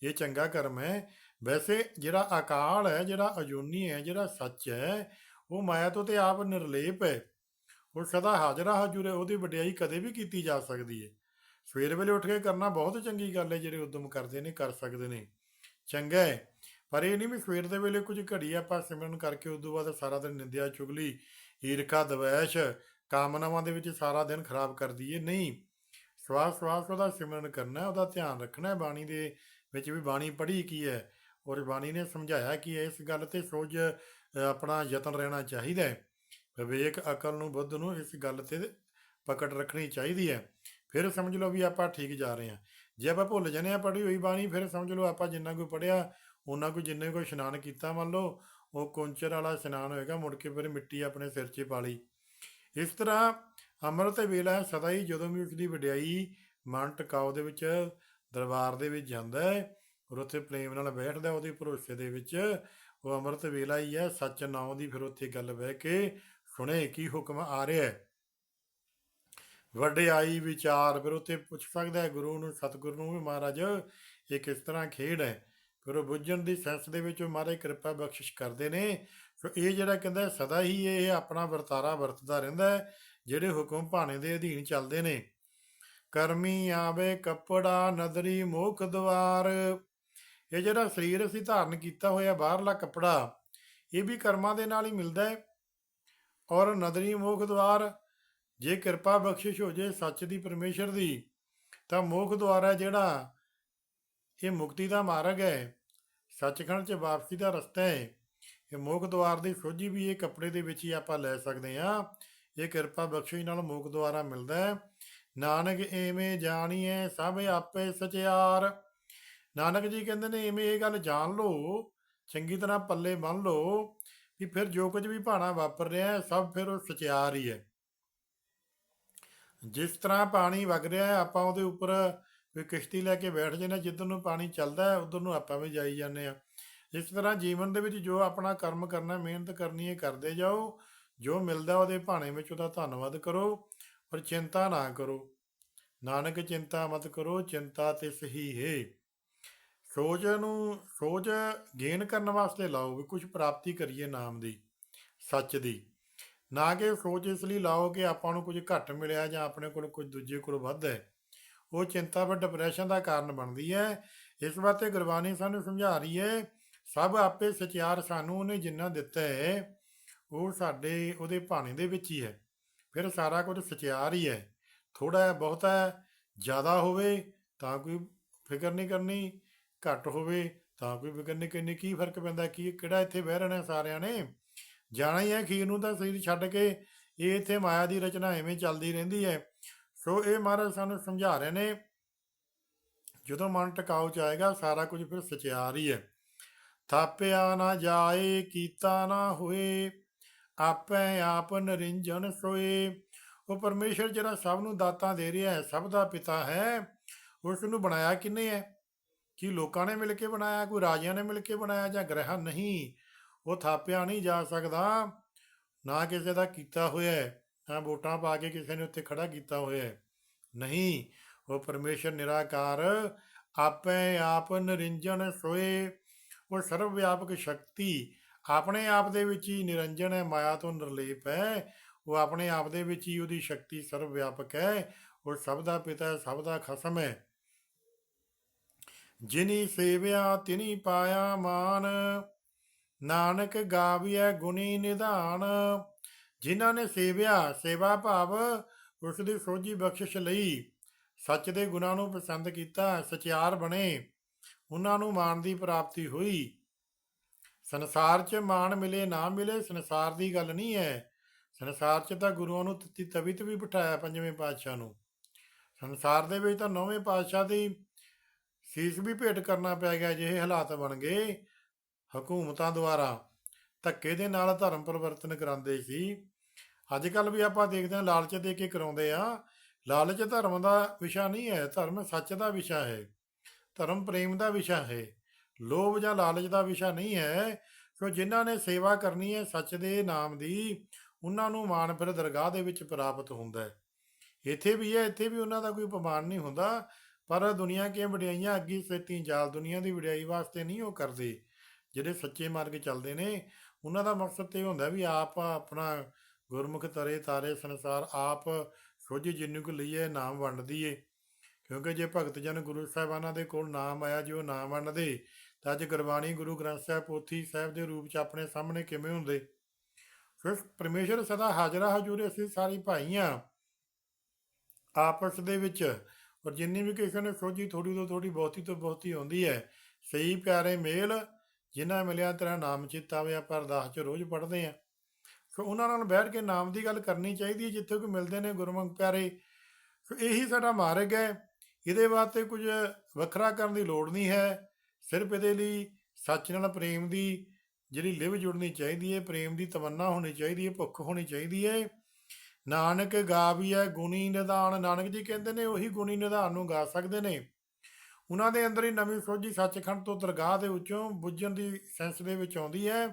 ਇਹ ਚੰਗਾ ਕਰਮ ਹੈ। ਵੈਸੇ ਜਿਹੜਾ ਅਕਾਲ ਹੈ, ਜਿਹੜਾ ਅਜੂਨੀ ਹੈ, ਜਿਹੜਾ ਸੱਚ ਹੈ, ਉਹ ਮਾਇਆ ਤੋਂ ਤੇ ਆਪ ਨਿਰਲੇਪ ਹੈ। ਉਹ ਸਦਾ ਹਾਜ਼ਰਾ ਹਜੂਰ ਹੈ। ਉਹਦੀ ਵਡਿਆਈ ਕਦੇ ਵੀ ਕੀਤੀ ਜਾ ਸਕਦੀ ਹੈ। ਸਵੇਰ ਵੇਲੇ ਉੱਠ ਕੇ ਕਰਨਾ ਬਹੁਤ ਚੰਗੀ ਗੱਲ ਹੈ, ਜਿਹੜੇ ਉਦਮ ਕਰਦੇ ਨੇ, ਕਰ ਸਕਦੇ ਨੇ। ਚੰਗਾ ਹੈ। ਪਰ ਇਹ ਨਹੀਂ ਵੀ ਸਵੇਰ ਦੇ ਵੇਲੇ ਕੁਝ ਘੜੀ ਆਪਾਂ ਸਿਮਰਨ ਕਰਕੇ ਉਸ ਤੋਂ ਬਾਅਦ ਸਾਰਾ ਦਿਨ ਨਿੰਦਿਆ, ਚੁਗਲੀ, ਈਰਖਾ, ਦਵੈਸ਼, ਕਾਮਨਾਵਾਂ ਦੇ ਵਿੱਚ ਸਾਰਾ ਦਿਨ ਖਰਾਬ ਕਰ ਦਈਏ। ਨਹੀਂ। ਸਵਾਸ ਸਵਾਸ ਉਹਦਾ ਸਿਮਰਨ ਕਰਨਾ ਉਹਦਾ ਧਿਆਨ ਰੱਖਣਾ ਬਾਣੀ ਦੇ ਵਿੱਚ ਵੀ ਬਾਣੀ ਪੜ੍ਹੀ ਕੀ ਹੈ ਔਰ ਬਾਣੀ ਨੇ ਸਮਝਾਇਆ ਕਿ ਇਸ ਗੱਲ ਤੇ ਸੋਝ ਆਪਣਾ ਯਤਨ ਰਹਿਣਾ ਚਾਹੀਦਾ ਹੈ। ਵਿਵੇਕ ਅਕਲ ਨੂੰ ਬੁੱਧ ਨੂੰ ਇਸ ਗੱਲ ਤੇ ਪਕੜ ਰੱਖਣੀ ਚਾਹੀਦੀ ਹੈ। ਫਿਰ ਸਮਝ ਲਓ ਵੀ ਆਪਾਂ ਠੀਕ ਜਾ ਰਹੇ ਹਾਂ। ਜੇ ਆਪਾਂ ਭੁੱਲ ਜਾਂਦੇ ਆ ਪੜ੍ਹੀ ਹੋਈ ਬਾਣੀ, ਫਿਰ ਸਮਝ ਲਓ ਆਪਾਂ ਜਿੰਨਾ ਕੋਈ ਪੜਿਆ ਉਹਨਾਂ ਕੋ ਜਿੰਨੇ ਕੋਈ ਇਸ਼ਨਾਨ ਕੀਤਾ ਮੰਨ ਲਓ, ਉਹ ਕੁੰਚਰ ਵਾਲਾ ਇਸ਼ਨਾਨ ਹੋਏਗਾ, ਮੁੜ ਕੇ ਫਿਰ ਮਿੱਟੀ ਆਪਣੇ ਸਿਰ 'ਚ ਪਾ ਲਈ। ਇਸ ਤਰ੍ਹਾਂ ਅੰਮ੍ਰਿਤ ਵੇਲਾ ਸਦਾ ਹੀ ਜਦੋਂ ਵੀ ਉਸ ਦੀ ਵਡਿਆਈ ਮਨ ਟਿਕਾਓ ਦੇ ਵਿੱਚ, ਦਰਬਾਰ ਦੇ ਵਿੱਚ ਜਾਂਦਾ ਹੈ, ਔਰ ਉੱਥੇ ਪ੍ਰੇਮ ਨਾਲ ਬੈਠਦਾ ਉਹਦੇ ਭਰੋਸੇ ਦੇ ਵਿੱਚ, ਉਹ ਅੰਮ੍ਰਿਤ ਵੇਲਾ ਹੀ ਹੈ, ਸੱਚ ਨਾਉ ਦੀ ਫਿਰ ਉੱਥੇ ਗੱਲ ਬਹਿ ਕੇ ਸੁਣੇ ਕੀ ਹੁਕਮ ਆ ਰਿਹਾ ਹੈ। ਵਡਿਆਈ ਵਿਚਾਰ ਫਿਰ ਉੱਥੇ ਪੁੱਛ ਸਕਦਾ ਹੈ, ਗੁਰੂ ਨੂੰ, ਸਤਿਗੁਰੂ ਨੂੰ ਵੀ ਮਹਾਰਾਜ, ਇਹ ਕਿਸ ਤਰ੍ਹਾਂ ਖੇਡ ਹੈ? ਫਿਰ ਉਹ ਬੁੱਝਣ ਦੀ ਸੈਂਸ ਦੇ ਵਿੱਚ ਉਹ ਮਹਾਰਾਜ ਕਿਰਪਾ ਬਖਸ਼ਿਸ਼ ਕਰਦੇ ਨੇ ਸੋ ਇਹ ਜਿਹੜਾ ਕਹਿੰਦਾ ਸਦਾ ਹੀ ਇਹ ਆਪਣਾ ਵਰਤਾਰਾ ਵਰਤਦਾ ਰਹਿੰਦਾ ਹੈ ਜਿਹੜੇ ਹੁਕਮ ਭਾਣੇ ਦੇ ਅਧੀਨ ਚੱਲਦੇ ਨੇ। ਕਰਮੀ ਆਵੇ ਕੱਪੜਾ ਨਦਰੀ ਮੋਖ ਦਵਾਰ। ਇਹ ਜਿਹੜਾ ਸਰੀਰ ਅਸੀਂ ਧਾਰਨ ਕੀਤਾ ਹੋਇਆ ਬਾਹਰਲਾ ਕੱਪੜਾ, ਇਹ ਵੀ ਕਰਮਾਂ ਦੇ ਨਾਲ ਹੀ ਮਿਲਦਾ ਹੈ। ਔਰ ਨਦਰੀ ਮੋਖ ਦਵਾਰ, ਜੇ ਕਿਰਪਾ ਬਖਸ਼ਿਸ਼ ਹੋ ਜੇ ਸੱਚ ਦੀ ਪਰਮੇਸ਼ਰ ਦੀ, ਤਾਂ ਮੋਖ ਦਵਾਰ ਹੈ ਜਿਹੜਾ, ਇਹ ਮੁਕਤੀ ਦਾ ਮਾਰਗ ਹੈ। ਸੱਚਖੰਡ 'ਚ ਵਾਪਸੀ ਦਾ ਰਸਤਾ ਹੈ। ਇਹ ਮੁਖ ਦਵਾਰ ਦੀ ਸੋਝੀ ਵੀ ਇਹ ਕੱਪੜੇ ਦੇ ਵਿੱਚ ਹੀ ਆਪਾਂ ਲੈ ਸਕਦੇ ਹਾਂ। ਇਹ ਕਿਰਪਾ ਬਖਸ਼ੀ ਨਾਲ ਮੁਖ ਦੁਆਰਾ ਮਿਲਦਾ ਹੈ। ਨਾਨਕ ਐਵੇਂ ਜਾਣੀਏ ਸਭ ਆਪੇ ਸਚਿਆਰ। ਨਾਨਕ ਜੀ ਕਹਿੰਦੇ ਨੇ ਐਵੇਂ ਇਹ ਗੱਲ ਜਾਣ ਲਓ, ਚੰਗੀ ਤਰ੍ਹਾਂ ਪੱਲੇ ਬੰਨ ਲਓ ਵੀ ਫਿਰ ਜੋ ਕੁਝ ਵੀ ਭਾਣਾ ਵਾਪਰ ਰਿਹਾ ਹੈ, ਸਭ ਫਿਰ ਉਹ ਸਚਿਆਰ ਹੀ ਹੈ। ਜਿਸ ਤਰ੍ਹਾਂ ਪਾਣੀ ਵਗ ਰਿਹਾ ਹੈ, ਆਪਾਂ ਉਹਦੇ ਉੱਪਰ ਵੀ ਕਿਸ਼ਤੀ ਲੈ ਕੇ ਬੈਠ ਜਾਂਦੇ ਹਾਂ, ਜਿੱਧਰ ਨੂੰ ਪਾਣੀ ਚੱਲਦਾ ਹੈ, ਉਧਰ ਨੂੰ ਆਪਾਂ ਵੀ ਜਾਈ ਜਾਂਦੇ ਆ ਇਸ ਤਰ੍ਹਾਂ ਜੀਵਨ ਦੇ ਵਿੱਚ ਜੋ ਆਪਣਾ ਕਰਮ ਕਰਨਾ, ਮਿਹਨਤ ਕਰਨੀ ਹੈ, ਕਰਦੇ ਜਾਓ। ਜੋ ਮਿਲਦਾ ਉਹਦੇ ਭਾਣੇ ਵਿੱਚ ਉਹਦਾ ਧੰਨਵਾਦ ਕਰੋ ਪਰ ਚਿੰਤਾ ਨਾ ਕਰੋ। ਨਾਨਕ ਚਿੰਤਾ ਮਤ ਕਰੋ, ਚਿੰਤਾ ਤੇ ਸਹੀ ਹੈ। ਸੋਚ ਨੂੰ, ਸੋਚ ਗੇਨ ਕਰਨ ਵਾਸਤੇ ਲਾਓ ਵੀ ਕੁਝ ਪ੍ਰਾਪਤੀ ਕਰੀਏ ਨਾਮ ਦੀ, ਸੱਚ ਦੀ। ਨਾ ਕਿ ਸੋਚ ਇਸ ਲਈ ਲਾਓ ਕਿ ਆਪਾਂ ਨੂੰ ਕੁਝ ਘੱਟ ਮਿਲਿਆ ਜਾਂ ਆਪਣੇ ਕੋਲ ਕੁਝ ਦੂਜੇ ਕੋਲ ਵੱਧ ਹੈ। ਉਹ ਚਿੰਤਾ ਫਿਰ ਡਿਪਰੈਸ਼ਨ ਦਾ ਕਾਰਨ ਬਣਦੀ ਹੈ। ਇਸ ਵਾਸਤੇ ਗੁਰਬਾਣੀ ਸਾਨੂੰ ਸਮਝਾ ਰਹੀ ਹੈ, ਸਭ ਆਪੇ ਸਚਿਆਰ ਸਾਨੂੰ ਉਹਨੇ ਜਿੰਨਾ ਦਿੱਤਾ ਹੈ ਉਹ ਸਾਡੇ ਉਹਦੇ ਭਾਣੇ ਦੇ ਵਿੱਚ ਹੀ ਹੈ। ਫਿਰ ਸਾਰਾ ਕੁਝ ਸਚਿਆਰ ਹੀ ਹੈ। ਥੋੜਾ ਹੈ ਬਹੁਤਾ ਜ਼ਿਆਦਾ ਹੋਵੇ ਤਾਂ ਕੋਈ ਫਿਕਰ ਨਹੀਂ ਕਰਨੀ, ਘੱਟ ਹੋਵੇ ਤਾਂ ਕੋਈ ਫਿਕਰ ਨਹੀਂ ਕਰਨੀ। ਕੀ ਫ਼ਰਕ ਪੈਂਦਾ? ਕੀ ਕਿਹੜਾ ਇੱਥੇ ਬਹਿ ਰਹਿਣਾ ਸਾਰਿਆਂ ਨੇ? ਜਾਣਾ ਹੀ ਹੈ ਖੀਰ ਨੂੰ ਤਾਂ ਸਰੀਰ ਛੱਡ ਕੇ। ਇਹ ਇੱਥੇ ਮਾਇਆ ਦੀ ਰਚਨਾ ਐਵੇਂ ਚੱਲਦੀ ਰਹਿੰਦੀ ਹੈ। ਸੋ ਇਹ ਮਹਾਰਾਜ ਸਾਨੂੰ ਸਮਝਾ ਰਹੇ ਨੇ, ਜਦੋਂ ਮਨ ਟਿਕਾਉ ਚ ਆਏਗਾ ਸਾਰਾ ਕੁਝ ਫਿਰ ਸਚਿਆਰ ਹੀ ਹੈ। ਥਾਪਿਆ ਨਾ ਜਾਏ, ਕੀਤਾ ਨਾ ਹੋਏ। ਆਪੇ ਆਪ ਨਰਿੰਜਨ ਸੋਏ। ਉਹ ਪਰਮੇਸ਼ਰ ਜਿਹੜਾ ਸਭ ਨੂੰ ਦਾਤਾਂ ਦੇ ਰਿਹਾ ਹੈ, ਸਭ ਦਾ ਪਿਤਾ ਹੈ ਉਸ ਨੂੰ ਬਣਾਇਆ ਕਿੰਨੇ ਹੈ? ਕੀ ਲੋਕਾਂ ਨੇ ਮਿਲ ਕੇ ਬਣਾਇਆ, ਕੋਈ ਰਾਜਿਆਂ ਨੇ ਮਿਲ ਕੇ ਬਣਾਇਆ ਜਾਂ ਗ੍ਰਹਿ ਨਹੀਂ? ਉਹ ਥਾਪਿਆ ਨਹੀਂ ਜਾ ਸਕਦਾ। ਨਾ ਕਿਸੇ ਦਾ ਕੀਤਾ ਹੋਇਆ ਹੈ, ਨਾ ਵੋਟਾਂ ਪਾ ਕੇ ਕਿਸੇ ਨੇ ਉੱਤੇ ਖੜਾ ਕੀਤਾ ਹੋਇਆ ਹੈ। ਨਹੀਂ, ਉਹ ਪਰਮੇਸ਼ਰ ਨਿਰਾਕਾਰ, ਆਪੇ ਆਪ ਨਿਰੰਜਨ ਸੋਏ। ਉਹ ਸਰਵ ਵਿਆਪਕ ਸ਼ਕਤੀ ਆਪਣੇ ਆਪ ਦੇ ਵਿੱਚ ਹੀ ਨਿਰੰਜਨ ਹੈ, ਮਾਇਆ ਤੋਂ ਨਿਰਲੇਪ ਹੈ। ਉਹ ਆਪਣੇ ਆਪ ਦੇ ਵਿੱਚ ਹੀ ਉਹਦੀ ਸ਼ਕਤੀ ਸਰਵ ਵਿਆਪਕ ਹੈ। ਉਹ ਸਭ ਦਾ ਪਿਤਾ ਹੈ, ਸਭ ਦਾ ਖਸਮ ਹੈ। ਜਿਨੀ ਸੇਵਿਆ, ਤਿਨੀ ਪਾਇਆ ਮਾਨ। ਨਾਨਕ ਗਾਵੀਐ ਗੁਣੀ ਨਿਧਾਨ। ਜਿਨ੍ਹਾਂ ਨੇ ਸੇਵਿਆ, ਸੇਵਾ ਭਾਵ, ਉਸ ਦੀ ਸੋਝੀ ਬਖਸ਼ਿਸ਼ ਲਈ। ਸੱਚ ਦੇ ਗੁਣਾਂ ਨੂੰ ਪਸੰਦ ਕੀਤਾ, ਸਚਿਆਰ ਬਣੇ। ਉਹਨਾਂ ਨੂੰ ਮਾਣ ਦੀ ਪ੍ਰਾਪਤੀ ਹੋਈ। ਸੰਸਾਰ 'ਚ ਮਾਣ ਮਿਲੇ, ਨਾ ਮਿਲੇ, ਸੰਸਾਰ ਦੀ ਗੱਲ ਨਹੀਂ ਹੈ। ਸੰਸਾਰ 'ਚ ਤਾਂ ਗੁਰੂਆਂ ਨੂੰ ਤਤੀ ਤਵੀ ਵੀ ਬਿਠਾਇਆ ਪੰਜਵੇਂ ਪਾਤਸ਼ਾਹ ਨੂੰ। ਸੰਸਾਰ ਦੇ ਵਿੱਚ ਤਾਂ ਨੌਵੇਂ ਪਾਤਸ਼ਾਹ ਦੀ ਸੀਸ ਵੀ ਭੇਟ ਕਰਨਾ ਪੈ ਗਿਆ ਜਿਹੇ ਹਾਲਾਤ ਬਣ ਗਏ। ਹਕੂਮਤਾਂ ਦੁਆਰਾ ਧੱਕੇ ਦੇ ਨਾਲ ਧਰਮ ਪਰਿਵਰਤਨ ਕਰਾਉਂਦੇ ਸੀ। ਅੱਜ ਕੱਲ ਵੀ ਆਪਾਂ ਦੇਖਦੇ ਹਾਂ, ਲਾਲਚ ਦੇ ਕੇ ਕਰਾਉਂਦੇ ਆ। ਲਾਲਚ ਧਰਮ ਦਾ ਵਿਸ਼ਾ ਨਹੀਂ ਹੈ, ਧਰਮ ਸੱਚ ਦਾ ਵਿਸ਼ਾ ਹੈ। ਧਰਮ ਪ੍ਰੇਮ ਦਾ ਵਿਸ਼ਾ ਹੈ। ਲੋਭ ਜਾਂ ਲਾਲਚ ਦਾ ਵਿਸ਼ਾ ਨਹੀਂ ਹੈ। ਕਿ ਜਿਨ੍ਹਾਂ ਨੇ ਸੇਵਾ ਕਰਨੀ ਹੈ ਸੱਚ ਦੇ ਨਾਮ ਦੀ, ਉਹਨਾਂ ਨੂੰ ਮਾਣ ਫਿਰ ਦਰਗਾਹ ਦੇ ਵਿੱਚ ਪ੍ਰਾਪਤ ਹੁੰਦਾ ਹੈ। ਇੱਥੇ ਵੀ ਹੈ, ਇੱਥੇ ਵੀ ਉਹਨਾਂ ਦਾ ਕੋਈ ਅਪਮਾਨ ਨਹੀਂ ਹੁੰਦਾ। ਪਰ ਦੁਨੀਆ ਦੀਆਂ ਵਡਿਆਈਆਂ? ਅੱਗੀ ਸੇਤੀ ਜਾਲ ਦੁਨੀਆ ਦੀ ਵਡਿਆਈ ਵਾਸਤੇ ਨਹੀਂ ਉਹ ਕਰਦੇ। ਜਿਹੜੇ ਸੱਚੇ ਮਾਰਗ ਚੱਲਦੇ ਨੇ, ਉਹਨਾਂ ਦਾ ਮਕਸਦ ਤੇ ਇਹ ਹੁੰਦਾ ਵੀ ਆਪ ਆਪਣਾ ਗੁਰਮੁਖ ਤਰੇ ਤਾਰੇ ਸੰਸਾਰ ਆਪ ਸੋਝੀ ਜਿੰਨੂ ਕੋ ਲਈਏ, ਨਾਮ ਵੰਡ ਦਈਏ। ਕਿਉਂਕਿ ਜੇ ਭਗਤ ਜਨ ਗੁਰੂ ਸਾਹਿਬਾਨਾਂ ਦੇ ਕੋਲ ਨਾਮ ਆਇਆ, ਜੇ ਉਹ ਨਾਮ ਵੰਡਦੇ ਤਾਂ ਅੱਜ ਗੁਰਬਾਣੀ ਗੁਰੂ ਗ੍ਰੰਥ ਸਾਹਿਬ ਪੋਥੀ ਸਾਹਿਬ ਦੇ ਰੂਪ ਚ ਆਪਣੇ ਸਾਹਮਣੇ ਕਿਵੇਂ ਹੁੰਦੇ? ਫਿਰ ਪਰਮੇਸ਼ਰ ਸਦਾ ਹਾਜ਼ਰਾ ਹਜ਼ੂਰ ਅਸੀਂ ਸਾਰੇ ਭਾਈਆਂ ਆਪਸ ਦੇ ਵਿੱਚ, ਔਰ ਜਿੰਨੀ ਵੀ ਕਿਸੇ ਨੇ ਸੋਝੀ ਥੋੜੀ ਤੋਂ ਥੋੜੀ ਬਹੁਤੀ ਤੋਂ ਬਹੁਤੀ ਆਉਂਦੀ ਹੈ, ਸਹੀ ਪਿਆਰੇ ਮੇਲ ਜਿਨ੍ਹਾਂ ਮਿਲਿਆ ਤੇਰਾ ਨਾਮ ਚਿੱਤ ਆਵੇ, ਆਪਾਂ ਅਰਦਾਸ ਚ ਰੋਜ਼ ਪੜ੍ਹਦੇ ਆ ਸੋ ਉਹਨਾਂ ਨਾਲ ਬੈਠ ਕੇ ਨਾਮ ਦੀ ਗੱਲ ਕਰਨੀ ਚਾਹੀਦੀ ਹੈ, ਜਿੱਥੇ ਕੋਈ ਮਿਲਦੇ ਨੇ ਗੁਰਮੰਗ ਪਿਆਰੇ। ਸੋ ਇਹੀ ਸਾਡਾ ਮਾਰਗ ਹੈ। ਇਹਦੇ ਵਾਸਤੇ ਕੁਝ ਵੱਖਰਾ ਕਰਨ ਦੀ ਲੋੜ ਨਹੀਂ ਹੈ। ਸਿਰਫ ਇਹਦੇ ਲਈ ਸੱਚ ਨਾਲ ਪ੍ਰੇਮ ਦੀ ਜਿਹੜੀ ਲਿਵ ਜੁੜਨੀ ਚਾਹੀਦੀ ਹੈ, ਪ੍ਰੇਮ ਦੀ ਤਮੰਨਾ ਹੋਣੀ ਚਾਹੀਦੀ ਹੈ, ਭੁੱਖ ਹੋਣੀ ਚਾਹੀਦੀ ਹੈ। ਨਾਨਕ ਗਾਵੀਐ ਗੁਣੀ ਨਿਧਾਨ, ਨਾਨਕ ਜੀ ਕਹਿੰਦੇ ਨੇ ਉਹੀ ਗੁਣੀ ਨਿਧਾਨ ਨੂੰ ਗਾ ਸਕਦੇ ਨੇ। ਉਹਨਾਂ ਦੇ ਅੰਦਰ ਹੀ ਨਵੀਂ ਸੋਝੀ ਸੱਚਖੰਡ ਤੋਂ ਦਰਗਾਹ ਦੇ ਵਿੱਚੋਂ ਬੁੱਝਣ ਦੀ ਸੈਂਸ ਦੇ ਵਿੱਚ ਆਉਂਦੀ ਹੈ,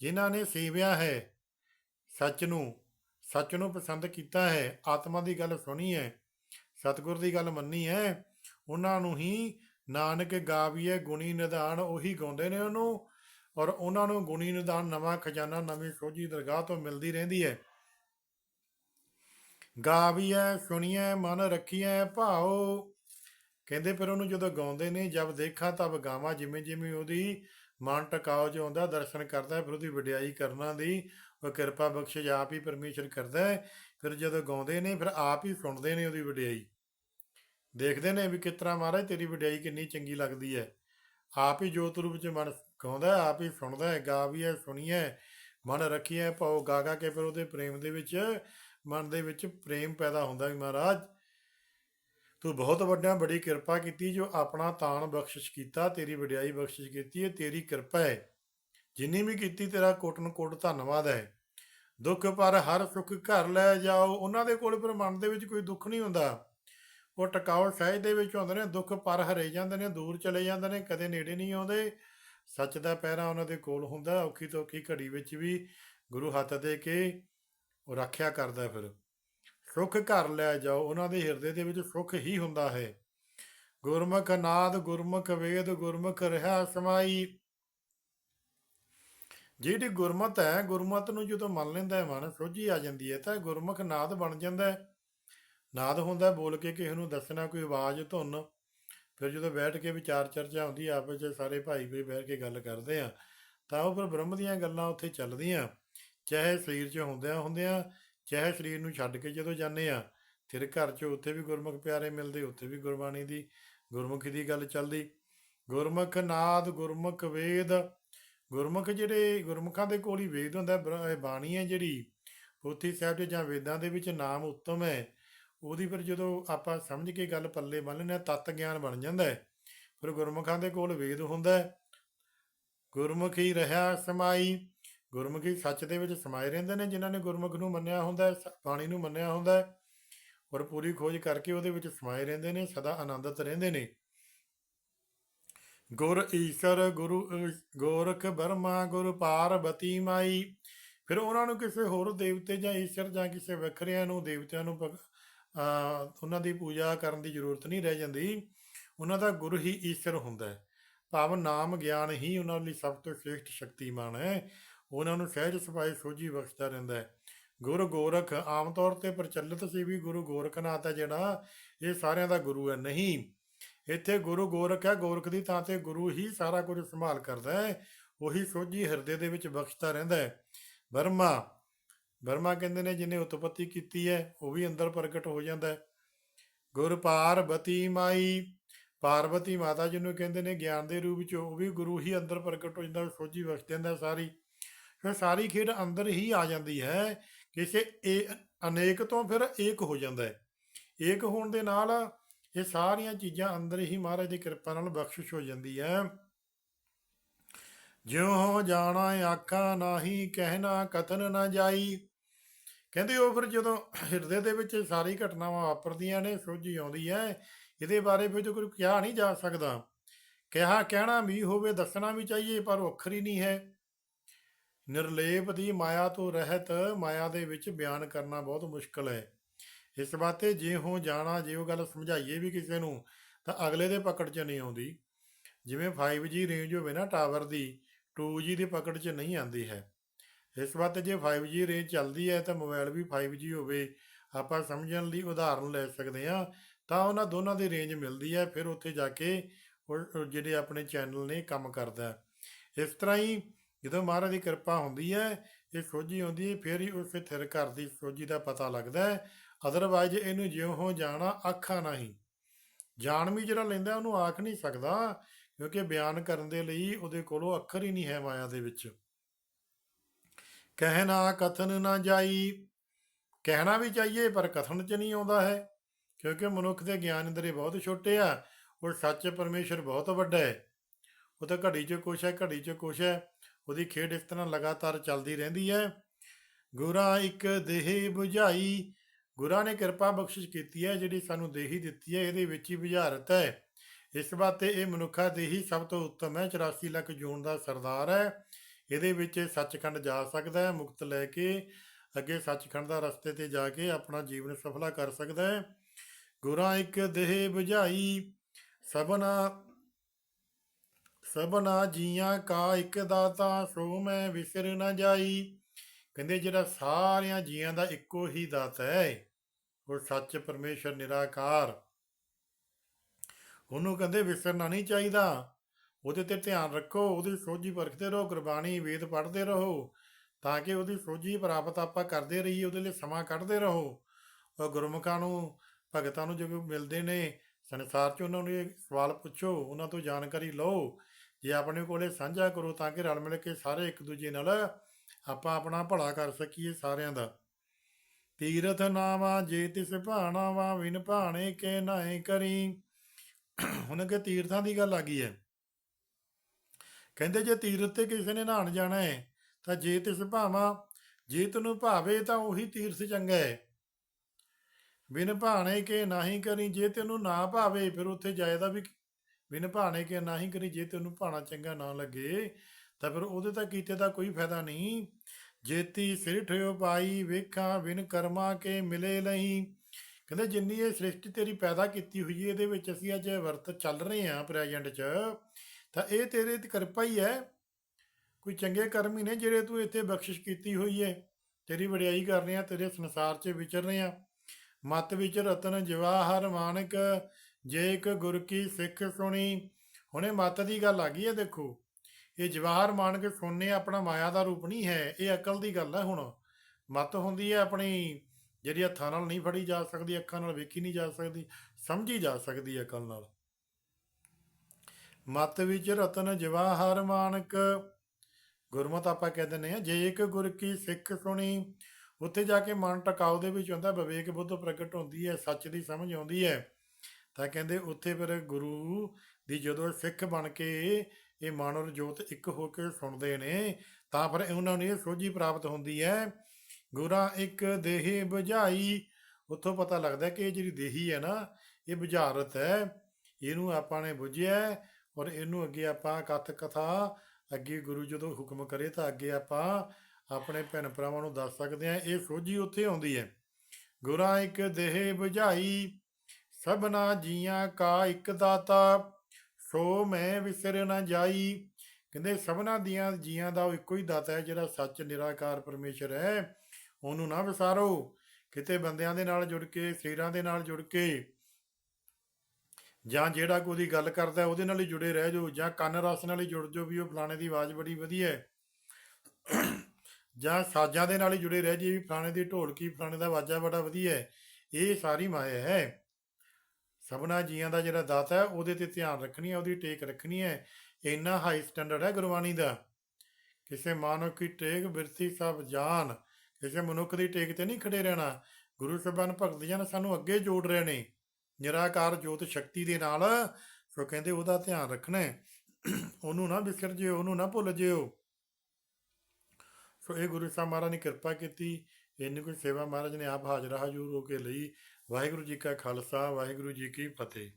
ਜਿਨ੍ਹਾਂ ਨੇ ਸੇਵਿਆ ਹੈ, ਸੱਚ ਨੂੰ ਸੱਚ ਨੂੰ ਪਸੰਦ ਕੀਤਾ ਹੈ, ਆਤਮਾ ਦੀ ਗੱਲ ਸੁਣੀ ਹੈ, ਸਤਿਗੁਰ ਦੀ ਗੱਲ ਮੰਨੀ ਹੈ, ਉਹਨਾਂ ਨੂੰ ਹੀ ਨਾਨਕ ਗਾਵੀਏ ਗੁਣੀ ਨਿਧਾਨ, ਉਹੀ ਗਾਉਂਦੇ ਨੇ ਉਹਨੂੰ। ਔਰ ਉਹਨਾਂ ਨੂੰ ਗੁਣੀ ਨਿਧਾਨ ਨਵਾਂ ਖਜ਼ਾਨਾ, ਨਵੀਂ ਸੋਝੀ ਦਰਗਾਹ ਤੋਂ ਮਿਲਦੀ ਰਹਿੰਦੀ ਹੈ। ਗਾਵੀਐ, ਸੁਣੀਐ, ਮਨ ਰੱਖੀਏ ਭਾਓ ਕਹਿੰਦੇ ਫਿਰ ਉਹਨੂੰ ਜਦੋਂ ਗਾਉਂਦੇ ਨੇ ਜਦ ਦੇਖਾ ਤਬ ਗਾਵਾਂ ਜਿਵੇਂ ਜਿਵੇਂ ਉਹਦੀ ਮਨ ਟਿਕਾਓ ਚ ਆਉਂਦਾ, ਦਰਸ਼ਨ ਕਰਦਾ, ਫਿਰ ਉਹਦੀ ਵਡਿਆਈ ਕਰਨਾ ਦੀ ਉਹ ਕਿਰਪਾ ਬਖਸ਼ਿਸ਼ ਆਪ ਹੀ ਪਰਮੇਸ਼ਰ ਕਰਦਾ ਹੈ। ਫਿਰ ਜਦੋਂ ਗਾਉਂਦੇ ਨੇ, ਫਿਰ ਆਪ ਹੀ ਸੁਣਦੇ ਨੇ ਉਹਦੀ ਵਡਿਆਈ। ਦੇਖਦੇ ਨੇ ਵੀ ਕਿਸ ਤਰ੍ਹਾਂ ਮਹਾਰਾਜ ਤੇਰੀ ਵਡਿਆਈ ਕਿੰਨੀ ਚੰਗੀ ਲੱਗਦੀ ਹੈ। ਆਪ ਹੀ ਜੋਤ ਰੂਪ ਚ ਮਨ ਗਾਉਂਦਾ ਆਪ ਹੀ ਸੁਣਦਾ ਹੈ, ਗਾ ਵੀ ਹੈ ਸੁਣੀ ਹੈ ਮਨ ਰੱਖੀਏ ਭਾਉ ਗਾ ਗਾ ਕੇ ਫਿਰ ਉਹਦੇ ਪ੍ਰੇਮ ਦੇ ਵਿੱਚ, ਮਨ ਦੇ ਵਿੱਚ ਪ੍ਰੇਮ ਪੈਦਾ ਹੁੰਦਾ ਵੀ ਮਹਾਰਾਜ, ਤੂੰ ਬਹੁਤ ਵੱਡਾ ਬੜੀ ਕਿਰਪਾ ਕੀਤੀ ਜੋ ਆਪਣਾ ਤਾਣ ਬਖਸ਼ਿਸ਼ ਕੀਤਾ, ਤੇਰੀ ਵਡਿਆਈ ਬਖਸ਼ਿਸ਼ ਕੀਤੀ ਹੈ, ਤੇਰੀ ਕਿਰਪਾ ਹੈ। ਜਿੰਨੀ ਵੀ ਕੀਤੀ ਤੇਰਾ ਕੋਟਨ ਕੋਟ ਧੰਨਵਾਦ ਹੈ। ਦੁੱਖ ਪਰ ਹਰ ਸੁੱਖ ਘਰ ਲੈ ਜਾਓ, ਉਹਨਾਂ ਦੇ ਕੋਲ ਫਿਰ ਮਨ ਦੇ ਵਿੱਚ ਕੋਈ ਦੁੱਖ ਨਹੀਂ ਹੁੰਦਾ। ਉਹ ਟਿਕਾਓ ਸਹਿਜ ਦੇ ਵਿੱਚ ਹੁੰਦੇ ਨੇ, ਦੁੱਖ ਪਰ ਹਰੇ ਜਾਂਦੇ ਨੇ, ਦੂਰ ਚਲੇ ਜਾਂਦੇ ਨੇ, ਕਦੇ ਨੇੜੇ ਨਹੀਂ ਆਉਂਦੇ। ਸੱਚ ਦਾ ਪਹਿਰਾ ਉਹਨਾਂ ਦੇ ਕੋਲ ਹੁੰਦਾ, ਔਖੀ ਤੋਂ ਔਖੀ ਘੜੀ ਵਿੱਚ ਵੀ ਗੁਰੂ ਹੱਥ ਦੇ ਕੇ ਉਹ ਰੱਖਿਆ ਕਰਦਾ ਫਿਰ। ਸੁੱਖ ਘਰ ਲੈ ਜਾਓ, ਉਹਨਾਂ ਦੇ ਹਿਰਦੇ ਦੇ ਵਿੱਚ ਸੁੱਖ ਹੀ ਹੁੰਦਾ ਹੈ। ਗੁਰਮੁਖ ਨਾਦ, ਗੁਰਮੁਖ ਵੇਦ, ਗੁਰਮੁਖ ਰਹਾ ਸਮਾਈ। ਜਿਹੜੀ ਗੁਰਮਤ ਹੈ, ਗੁਰਮਤ ਨੂੰ ਜਦੋਂ ਮੰਨ ਲੈਂਦਾ ਹੈ ਮਨ, ਸੋਝੀ ਆ ਜਾਂਦੀ ਹੈ, ਤਾਂ ਗੁਰਮੁਖ ਨਾਦ ਬਣ ਜਾਂਦਾ ਹੈ। ਨਾਦ ਹੁੰਦਾ ਬੋਲ ਕੇ ਕਿਸੇ ਨੂੰ ਦੱਸਣਾ ਕੋਈ ਆਵਾਜ਼, ਧੁਨ। ਫਿਰ ਜਦੋਂ ਬੈਠ ਕੇ ਵਿਚਾਰ ਚਰਚਾ ਹੁੰਦੀ ਆਪਸ ਵਿੱਚ ਸਾਰੇ ਭਾਈ ਵੀ ਬੈਠ ਕੇ ਗੱਲ ਕਰਦੇ ਆ, ਤਾਂ ਉਹ ਫਿਰ ਬ੍ਰਹਮ ਦੀਆਂ ਗੱਲਾਂ ਉੱਥੇ ਚੱਲਦੀਆਂ। ਚਾਹੇ ਸਰੀਰ 'ਚ ਹੁੰਦਿਆਂ ਹੁੰਦਿਆਂ, ਚਾਹੇ ਸਰੀਰ ਨੂੰ ਛੱਡ ਕੇ ਜਦੋਂ ਜਾਂਦੇ ਆ, ਫਿਰ ਘਰ 'ਚ ਉੱਥੇ ਵੀ ਗੁਰਮੁਖ ਪਿਆਰੇ ਮਿਲਦੇ, ਉੱਥੇ ਵੀ ਗੁਰਬਾਣੀ ਦੀ, ਗੁਰਮੁਖੀ ਦੀ ਗੱਲ ਚੱਲਦੀ। ਗੁਰਮੁਖ ਨਾਦ, ਗੁਰਮੁਖ ਵੇਦ। ਗੁਰਮੁਖ ਜਿਹੜੇ, ਗੁਰਮੁਖਾਂ ਦੇ ਕੋਲ ਹੀ ਵੇਦ ਹੁੰਦਾ ਬ੍ਰ- ਬਾਣੀ ਹੈ ਜਿਹੜੀ, ਪੋਥੀ ਸਾਹਿਬ 'ਚ ਜਾਂ ਵੇਦਾਂ ਦੇ ਵਿੱਚ ਨਾਮ ਉੱਤਮ ਹੈ। ਉਹਦੀ ਫਿਰ ਜਦੋਂ ਆਪਾਂ ਸਮਝ ਕੇ ਗੱਲ ਪੱਲੇ ਬੰਨ ਲੈਂਦੇ ਹਾਂ, ਤਤ ਗਿਆਨ ਬਣ ਜਾਂਦਾ ਹੈ। ਫਿਰ ਗੁਰਮੁਖਾਂ ਦੇ ਕੋਲ ਵੇਦ ਹੁੰਦਾ ਹੈ। ਗੁਰਮੁਖੀ ਰਹਾ ਸਮਾਈ, ਗੁਰਮੁਖੀ ਸੱਚ ਦੇ ਵਿੱਚ ਸਮਾਏ ਰਹਿੰਦੇ ਨੇ, ਜਿਨ੍ਹਾਂ ਨੇ ਗੁਰਮੁਖ ਨੂੰ ਮੰਨਿਆ ਹੁੰਦਾ ਹੈ, ਸ- ਬਾਣੀ ਨੂੰ ਮੰਨਿਆ ਹੁੰਦਾ ਹੈ। ਔਰ ਪੂਰੀ ਖੋਜ ਕਰਕੇ ਉਹਦੇ ਵਿੱਚ ਸਮਾਏ ਰਹਿੰਦੇ ਨੇ, ਸਦਾ ਆਨੰਦਿਤ ਰਹਿੰਦੇ ਨੇ। ਗੁਰ ਈਸ਼ਰ, ਗੁਰੂ ਗੋਰਖ ਬਰਮਾ, ਗੁਰ ਪਾਰਬਤੀ ਮਾਈ। ਫਿਰ ਉਹਨਾਂ ਨੂੰ ਕਿਸੇ ਹੋਰ ਦੇਵਤੇ ਜਾਂ ਈਸ਼ਰ ਜਾਂ ਕਿਸੇ ਵੱਖਰਿਆਂ ਨੂੰ, ਦੇਵਤਿਆਂ ਨੂੰ ਭਗ- ਉਹਨਾਂ ਦੀ ਪੂਜਾ ਕਰਨ ਦੀ ਜ਼ਰੂਰਤ ਨਹੀਂ ਰਹਿ ਜਾਂਦੀ। ਉਹਨਾਂ ਦਾ ਗੁਰੂ ਹੀ ਈਸ਼ਵਰ ਹੁੰਦਾ ਹੈ। ਭਾਵ ਨਾਮ ਗਿਆਨ ਹੀ ਉਹਨਾਂ ਲਈ ਸਭ ਤੋਂ ਸ੍ਰੇਸ਼ਟ ਸ਼ਕਤੀਮਾਨ ਹੈ। ਉਹਨਾਂ ਨੂੰ ਸਹਿਜ ਸੁਭਾਏ ਸੋਝੀ ਬਖਸ਼ਦਾ ਰਹਿੰਦਾ ਹੈ। ਗੁਰੂ ਗੋਰਖ ਆਮ ਤੌਰ ਤੇ ਪ੍ਰਚਲਿਤ ਸੀ ਵੀ ਗੁਰੂ ਗੋਰਖਨਾਥ ਹੈ ਜਿਹੜਾ, ਇਹ ਸਾਰਿਆਂ ਦਾ ਗੁਰੂ ਹੈ, ਨਹੀਂ। ਇੱਥੇ ਗੁਰੂ ਗੋਰਖ ਹੈ, ਗੋਰਖ ਦੀ ਥਾਂ ਤੇ ਗੁਰੂ ਹੀ ਸਾਰਾ ਕੁਝ ਸੰਭਾਲ ਕਰਦਾ ਹੈ। ਉਹੀ ਸੋਝੀ ਹਿਰਦੇ ਦੇ ਵਿੱਚ ਬਖਸ਼ਦਾ ਰਹਿੰਦਾ ਹੈ। ਬਰਮਾ ਬਰਮਾ ਕਹਿੰਦੇ ਨੇ ਜਿਹਨੇ ਉਤਪਤੀ ਕੀਤੀ ਹੈ, ਉਹ ਵੀ ਅੰਦਰ ਪ੍ਰਗਟ ਹੋ ਜਾਂਦਾ ਹੈ। ਗੁਰ ਪਾਰਬਤੀ ਮਾਈ ਪਾਰਵਤੀ ਮਾਤਾ ਜੀ ਨੂੰ ਕਹਿੰਦੇ ਨੇ ਗਿਆਨ ਦੇ ਰੂਪ ਚ, ਉਹ ਵੀ ਗੁਰੂ ਹੀ ਅੰਦਰ ਪ੍ਰਗਟ ਹੋ ਜਾਂਦਾ ਸੋਝੀ ਬਖਸ਼ ਦਿੰਦਾ ਸਾਰੀ। ਫਿਰ ਸਾਰੀ ਖੇਡ ਅੰਦਰ ਹੀ ਆ ਜਾਂਦੀ ਹੈ, ਕਿਸੇ ਇਹ ਅਨੇਕ ਤੋਂ ਫਿਰ ਏਕ ਹੋ ਜਾਂਦਾ ਹੈ। ਏਕ ਹੋਣ ਦੇ ਨਾਲ ਇਹ ਸਾਰੀਆਂ ਚੀਜ਼ਾਂ ਅੰਦਰ ਹੀ ਮਹਾਰਾਜ ਦੀ ਕਿਰਪਾ ਨਾਲ ਬਖਸ਼ਿਸ਼ ਹੋ ਜਾਂਦੀ ਹੈ। ਜਿਉ ਹੋ ਜਾਣਾ ਆਖਾਂ, ਨਾਹੀ ਕਹਿਣਾ ਕਥਨ ਨਾ ਜਾਈ। ਕਹਿੰਦੇ ਉਹ ਫਿਰ ਜਦੋਂ ਹਿਰਦੇ ਦੇ ਵਿੱਚ ਸਾਰੀ ਘਟਨਾਵਾਂ ਵਾਪਰਦੀਆਂ ਨੇ, ਸੋਝੀ ਆਉਂਦੀ ਹੈ ਇਹਦੇ ਬਾਰੇ ਵਿੱਚ ਕੋਈ ਕਿਹਾ ਨਹੀਂ ਜਾ ਸਕਦਾ। ਕਿਹਾ, ਕਹਿਣਾ ਵੀ ਹੋਵੇ, ਦੱਸਣਾ ਵੀ ਚਾਹੀਏ, ਪਰ ਉਹ ਅੱਖਰ ਹੀ ਨਹੀਂ ਹੈ। ਨਿਰਲੇਪ ਦੀ ਮਾਇਆ ਤੋਂ ਰਹਿਤ ਮਾਇਆ ਦੇ ਵਿੱਚ ਬਿਆਨ ਕਰਨਾ ਬਹੁਤ ਮੁਸ਼ਕਲ ਹੈ। ਇਸ ਬਾਤੇ ਜੇ ਹੋ ਜਾਣਾ, ਜੇ ਉਹ ਗੱਲ ਸਮਝਾਈਏ ਵੀ ਕਿਸੇ ਨੂੰ, ਤਾਂ ਅਗਲੇ ਦੇ ਪਕੜ 'ਚ ਨਹੀਂ ਆਉਂਦੀ। ਜਿਵੇਂ 5G ਰੇਂਜ ਹੋਵੇ ਨਾ ਟਾਵਰ ਦੀ 2G ਦੀ ਪਕੜ 'ਚ ਨਹੀਂ ਆਉਂਦੀ ਹੈ। ਇਸ ਵਕਤ ਜੇ 5G ਰੇਂਜ ਚੱਲਦੀ ਹੈ ਤਾਂ ਮੋਬਾਈਲ ਵੀ 5G ਹੋਵੇ, ਆਪਾਂ ਸਮਝਣ ਲਈ ਉਦਾਹਰਨ ਲੈ ਸਕਦੇ ਹਾਂ, ਤਾਂ ਉਹਨਾਂ ਦੋਨਾਂ ਦੀ ਰੇਂਜ ਮਿਲਦੀ ਹੈ, ਫਿਰ ਉੱਥੇ ਜਾ ਕੇ ਉਹ ਜਿਹੜੇ ਆਪਣੇ ਚੈਨਲ ਨੇ ਕੰਮ ਕਰਦਾ ਇਸ ਤਰ੍ਹਾਂ ਹੀ ਜਦੋਂ ਮਹਾਰਾਜ ਦੀ ਕਿਰਪਾ ਹੁੰਦੀ ਹੈ, ਇਹ ਸੋਝੀ ਹੁੰਦੀ ਹੈ, ਫਿਰ ਹੀ ਉਸੇ ਥਿਰ ਘਰ ਦੀ ਸੋਝੀ ਦਾ ਪਤਾ ਲੱਗਦਾ ਹੈ। ਅਦਰਵਾਈਜ਼ ਇਹਨੂੰ ਜਿਉਂ ਹੋ ਜਾਣਾ ਆਖਾ ਨਹੀਂ। ਜਾਣ ਵੀ ਜਿਹੜਾ ਲੈਂਦਾ ਉਹਨੂੰ ਆਖ ਨਹੀਂ ਸਕਦਾ, ਕਿਉਂਕਿ ਬਿਆਨ ਕਰਨ ਦੇ ਲਈ ਉਹਦੇ ਕੋਲੋਂ ਅੱਖਰ ਹੀ ਨਹੀਂ ਹੈ ਮਾਇਆ ਦੇ ਵਿੱਚ। ਕਹਿਣਾ ਕਥਨ ਨਾ ਜਾਈ। ਕਹਿਣਾ ਵੀ ਚਾਹੀਏ, ਪਰ ਕਥਨ ਚ ਨਹੀਂ ਆਉਂਦਾ ਹੈ, ਕਿਉਂਕਿ ਮਨੁੱਖ ਦੇ ਗਿਆਨ ਇੰਦਰੀ ਬਹੁਤ ਛੋਟੇ ਆ, ਉਹ ਸੱਚ ਪਰਮੇਸ਼ਰ ਬਹੁਤ ਵੱਡਾ ਹੈ। ਉਹ ਤਾਂ ਘੜੀ 'ਚ ਕੁਛ ਹੈ, ਘੜੀ 'ਚ ਕੁਛ ਹੈ, ਉਹਦੀ ਖੇਡ ਇਸ ਤਰ੍ਹਾਂ ਲਗਾਤਾਰ ਚੱਲਦੀ ਰਹਿੰਦੀ ਹੈ। ਗੁਰਾਂ ਇੱਕ ਦੇਹੀ 부ਝਾਈ ਗੁਰਾਂ ਨੇ ਕਿਰਪਾ ਬਖਸ਼ਿਸ਼ ਕੀਤੀ ਹੈ, ਜਿਹੜੀ ਸਾਨੂੰ ਦੇਹੀ ਦਿੱਤੀ ਹੈ, ਇਹਦੇ ਵਿੱਚ ਹੀ ਬੁਝਾਰਤ ਹੈ। ਇਸ ਵਾਸਤੇ ਇਹ ਮਨੁੱਖਾ ਦੇਹੀ ਸਭ ਤੋਂ ਉੱਤਮ ਹੈ 84 ਲੱਖ ਜੂਨ ਦਾ ਸਰਦਾਰ ਹੈ। ਇਹਦੇ ਵਿੱਚ ਸੱਚਖੰਡ ਜਾ ਸਕਦਾ ਹੈ, ਮੁਕਤ ਲੈ ਕੇ ਅੱਗੇ ਸੱਚਖੰਡ ਦਾ ਰਸਤੇ ਤੇ ਜਾ ਕੇ ਆਪਣਾ ਜੀਵਨ ਸਫਲਾ ਕਰ ਸਕਦਾ ਹੈ। ਗੁਰਾਂ ਇੱਕ ਦੇਹ 부ਝਾਈ ਸਭਨਾ ਸਭਨਾ ਜੀਆਂ ਕਾ ਇੱਕ ਦਾਤਾ, ਸੋ ਮੈਂ ਵਿਸਰ ਨਾ ਜਾਈ। ਕਹਿੰਦੇ ਜਿਹੜਾ ਸਾਰਿਆਂ ਜੀਆਂ ਦਾ ਇੱਕੋ ਹੀ ਦਾਤਾ ਹੈ, ਉਹ ਸੱਚ ਪਰਮੇਸ਼ਰ ਨਿਰਾਕਾਰ। ਉਹਨੂੰ ਕਹਿੰਦੇ ਵਿਸਰਨਾ ਨਹੀਂ ਚਾਹੀਦਾ। ਉਹਦੇ ਤੇ ਧਿਆਨ ਰੱਖੋ, ਉਹਦੀ ਸੋਝੀ ਪਰਖਦੇ ਰਹੋ, ਗੁਰਬਾਣੀ, ਵੇਦ ਪੜ੍ਹਦੇ ਰਹੋ, ਤਾਂ ਕਿ ਉਹਦੀ ਸੋਝੀ ਪ੍ਰਾਪਤ ਆਪਾਂ ਕਰਦੇ ਰਹੀਏ, ਉਹਦੇ ਲਈ ਸਮਾਂ ਕੱਢਦੇ ਰਹੋ। ਉਹ ਗੁਰਮੁਖਾਂ ਨੂੰ, ਭਗਤਾਂ ਨੂੰ ਜਦੋਂ ਮਿਲਦੇ ਨੇ, ਸੰਸਾਰ 'ਚ ਉਹਨਾਂ ਨੂੰ ਇਹ ਸਵਾਲ ਪੁੱਛੋ, ਉਹਨਾਂ ਤੋਂ ਜਾਣਕਾਰੀ ਲਓ। ਜੇ ਆਪਣੇ ਕੋਲੇ ਸਾਂਝਾ ਕਰੋ ਤਾਂ ਕਿ ਰਲ ਮਿਲ ਕੇ ਸਾਰੇ ਇੱਕ ਦੂਜੇ ਨਾਲ ਆਪਾਂ ਆਪਣਾ ਭਲਾ ਕਰ ਸਕੀਏ ਸਾਰਿਆਂ ਦਾ। ਤੀਰਥ ਨਾਵਾ ਜੇ ਤਿਸ ਭਾਣਾ ਵਾ ਵਿਨ ਭਾਣੇ ਕੇ ਨਾਏ ਕਰੀ। ਹੁਣ ਅੱਗੇ ਤੀਰਥਾਂ ਦੀ ਗੱਲ ਆ ਗਈ ਹੈ। ਕਹਿੰਦੇ ਜੇ ਤੀਰਥ ਤੇ ਕਿਸੇ ਨੇ ਨਹਾਣ ਜਾਣਾ ਹੈ ਤਾਂ ਜੇ ਤਿਸ ਭਾਵਾਂ, ਜੇ ਤੈਨੂੰ ਭਾਵੇ ਤਾਂ ਉਹੀ ਤੀਰਥ ਚੰਗਾ ਹੈ ਬਿਨ ਭਾਣੇ ਕੇ ਨਾਹੀ ਕਰੀ ਜੇ ਤੈਨੂੰ ਨਾ ਭਾਵੇ, ਫਿਰ ਉੱਥੇ ਜਾਇਦਾ ਵੀ ਬਿਨ ਭਾਣੇ ਕੇ ਨਾਹੀ ਕਰੀ ਜੇ ਤੈਨੂੰ ਭਾਣਾ ਚੰਗਾ ਨਾ ਲੱਗੇ, ਤਾਂ ਫਿਰ ਉਹਦੇ ਤਾਂ ਕੀਤੇ ਦਾ ਕੋਈ ਫਾਇਦਾ ਨਹੀਂ। ਜੇਤੀ ਸਿਰ ਠਿਓ ਪਾਈ ਵੇਖਾਂ, ਬਿਨ ਕਰਮਾ ਕੇ ਮਿਲੇ ਨਹੀਂ ਕਹਿੰਦੇ ਜਿੰਨੀ ਇਹ ਸ੍ਰਿਸ਼ਟੀ ਤੇਰੀ ਪੈਦਾ ਕੀਤੀ ਹੋਈ ਹੈ ਇਹਦੇ ਵਿੱਚ ਅਸੀਂ ਅੱਜ ਵਰਤ ਚੱਲ ਰਹੇ ਹਾਂ ਪ੍ਰੈਜੈਂਟ 'ਚ। ਤਾਂ ਇਹ ਤੇਰੇ ਤੇ ਕਿਰਪਾ ਹੀ ਹੈ। ਕੋਈ ਚੰਗੇ ਕਰਮ ਹੀ ਨੇ ਜਿਹੜੇ ਤੂੰ ਇੱਥੇ ਬਖਸ਼ਿਸ਼ ਕੀਤੀ ਹੋਈ ਹੈ। ਤੇਰੀ ਵਡਿਆਈ ਕਰ ਰਹੇ ਆ ਤੇਰੇ ਸੰਸਾਰ 'ਚ ਵਿਚਰ ਰਹੇ ਆ ਮਤ ਵਿੱਚ ਰਤਨ ਜਵਾਹਰ ਮਾਨਕ, ਜੇ ਇੱਕ ਗੁਰ ਕੀ ਸਿੱਖ ਸੁਣੀ। ਹੁਣੇ ਮਤ ਦੀ ਗੱਲ ਆ ਗਈ ਹੈ, ਦੇਖੋ। ਇਹ ਜਵਾਹਰ ਮਾਨਕ ਸੋਨੇ ਆਪਣਾ ਮਾਇਆ ਦਾ ਰੂਪ ਨਹੀਂ ਹੈ, ਇਹ ਅਕਲ ਦੀ ਗੱਲ ਹੈ ਹੁਣ। ਮਤ ਹੁੰਦੀ ਹੈ ਆਪਣੀ, ਜਿਹੜੀ ਹੱਥਾਂ ਨਾਲ ਨਹੀਂ ਫੜੀ ਜਾ ਸਕਦੀ, ਅੱਖਾਂ ਨਾਲ ਵੇਖੀ ਨਹੀਂ ਜਾ ਸਕਦੀ, ਸਮਝੀ ਜਾ ਸਕਦੀ ਅਕਲ ਨਾਲ। ਮਤ ਵਿੱਚ ਰਤਨ ਜਵਾਹਰ ਮਾਨਕ। ਗੁਰਮਤ ਆਪਾਂ ਕਹਿ ਦਿੰਦੇ ਆ ਜੇ ਇੱਕ ਗੁਰ ਕੀ ਸਿੱਖ ਸੁਣੀ, ਉੱਥੇ ਜਾ ਕੇ ਮਨ ਟਿਕਾਉ ਦੇ ਵਿੱਚ ਹੁੰਦਾ, ਵਿਵੇਕ ਬੁੱਧ ਪ੍ਰਗਟ ਹੁੰਦੀ ਹੈ, ਸੱਚ ਦੀ ਸਮਝ ਆਉਂਦੀ ਹੈ। ਤਾਂ ਕਹਿੰਦੇ ਉੱਥੇ ਫਿਰ ਗੁਰੂ ਦੀ ਜਦੋਂ ਸਿੱਖ ਬਣ ਕੇ ਇਹ ਮਨ ਜੋਤ ਇੱਕ ਹੋ ਕੇ ਸੁਣਦੇ ਨੇ, ਤਾਂ ਫਿਰ ਉਹਨਾਂ ਨੂੰ ਇਹ ਸੋਝੀ ਪ੍ਰਾਪਤ ਹੁੰਦੀ ਹੈ, ਗੁਰਾਂ ਇੱਕ ਦੇਹੀ 부ਝਾਈ ਉੱਥੋਂ ਪਤਾ ਲੱਗਦਾ ਕਿ ਇਹ ਜਿਹੜੀ ਦੇਹੀ ਹੈ ਨਾ, ਇਹ ਬੁਝਾਰਤ ਹੈ, ਇਹਨੂੰ ਆਪਾਂ ਨੇ ਬੁਝਿਆ ਔਰ ਇਹਨੂੰ ਅੱਗੇ ਆਪਾਂ ਕਥ ਕਥਾ, ਅੱਗੇ ਗੁਰੂ ਜਦੋਂ ਹੁਕਮ ਕਰੇ ਤਾਂ ਅੱਗੇ ਆਪਾਂ ਆਪਣੇ ਭੈਣ ਭਰਾਵਾਂ ਨੂੰ ਦੱਸ ਸਕਦੇ ਹਾਂ, ਇਹ ਸੋਝੀ ਉੱਥੇ ਆਉਂਦੀ ਹੈ। ਗੁਰਾਂ ਇੱਕ ਦੇਹ 부ਝਾਈ ਸਭਨਾ ਜੀਆਂ ਕਾ ਇੱਕ ਦਾਤਾ, ਸੋ ਮੈਂ ਵਿਸਰ ਨਾ ਜਾਈ। ਕਹਿੰਦੇ ਸਭਨਾ ਦੀਆਂ ਜੀਆਂ ਦਾ ਉਹ ਇੱਕੋ ਹੀ ਦਾਤਾ ਹੈ, ਜਿਹੜਾ ਸੱਚ ਨਿਰਾਕਾਰ ਪਰਮੇਸ਼ਰ ਹੈ, ਉਹਨੂੰ ਨਾ ਵਿਸਾਰੋ। ਕਿਤੇ ਬੰਦਿਆਂ ਦੇ ਨਾਲ ਜੁੜ ਕੇ, ਸੇਰਾਂ ਦੇ ਨਾਲ ਜੁੜ ਕੇ ਜਾਂ ਜਿਹੜਾ ਕੋਈ ਉਹਦੀ ਗੱਲ ਕਰਦਾ, ਉਹਦੇ ਨਾਲ ਹੀ ਜੁੜੇ ਰਹਿ ਜਾਓ, ਜਾਂ ਕੰਨ ਰਸ ਨਾਲ ਹੀ ਜੁੜ ਜਾਓ ਵੀ ਉਹ ਫਲਾਣੇ ਦੀ ਆਵਾਜ਼ ਬੜੀ ਵਧੀਆ ਹੈ। ਜਾਂ ਸਾਜ਼ਾਂ ਦੇ ਨਾਲ ਹੀ ਜੁੜੇ ਰਹਿ ਜੀ ਵੀ ਫਲਾਣੇ ਦੀ ਢੋਲਕੀ ਫਲਾਣੇ ਦਾ ਵਾਜਾ ਬੜਾ ਵਧੀਆ ਹੈ। ਇਹ ਸਾਰੀ ਮਾਇਆ ਹੈ। ਸਭਨਾ ਜੀਆਂ ਦਾ ਜਿਹੜਾ ਦਾਤਾ ਹੈ, ਉਹਦੇ ਤੇ ਧਿਆਨ ਰੱਖਣੀ ਹੈ, ਉਹਦੀ ਟੇਕ ਰੱਖਣੀ ਹੈ। ਇੰਨਾ ਹਾਈ ਸਟੈਂਡਰਡ ਹੈ ਗੁਰਬਾਣੀ ਦਾ। ਕਿਸੇ ਮਾਨਵ ਕੀ ਟੇਕ ਬਿਰਤੀ ਸਭ ਜਾਨ। ਕਿਸੇ ਮਨੁੱਖ ਦੀ ਟੇਕ ਤੇ ਨਹੀਂ ਖੜੇ ਰਹਿਣਾ। ਗੁਰੂ ਸਾਹਿਬਾਨ ਭਗਤ ਜਨ ਸਾਨੂੰ ਅੱਗੇ ਜੋੜ ਰਹੇ ਨੇ। ਨਿਰਾਕਾਰ ਜੋਤ ਸ਼ਕਤੀ ਦੇ ਨਾਲ ਸੋ ਕਹਿੰਦੇ ਉਹਦਾ ਧਿਆਨ ਰੱਖਣਾ ਉਹਨੂੰ ਨਾ ਵਿਸਰ ਜਿਓ, ਉਹਨੂੰ ਨਾ ਭੁੱਲ ਜਿਓ। ਸੋ ਇਹ ਗੁਰੂ ਸਾਹਿਬ ਮਹਾਰਾਜ ਨੇ ਕਿਰਪਾ ਕੀਤੀ, ਇੰਨੀ ਕੋਈ ਸੇਵਾ ਮਹਾਰਾਜ ਨੇ ਆਪ ਹਾਜ਼ਰਾ ਹਜੂਰ ਹੋ ਕੇ ਲਈ। ਵਾਹਿਗੁਰੂ ਜੀ ਕਾ ਖਾਲਸਾ, ਵਾਹਿਗੁਰੂ ਜੀ ਕੀ ਫਤਿਹ।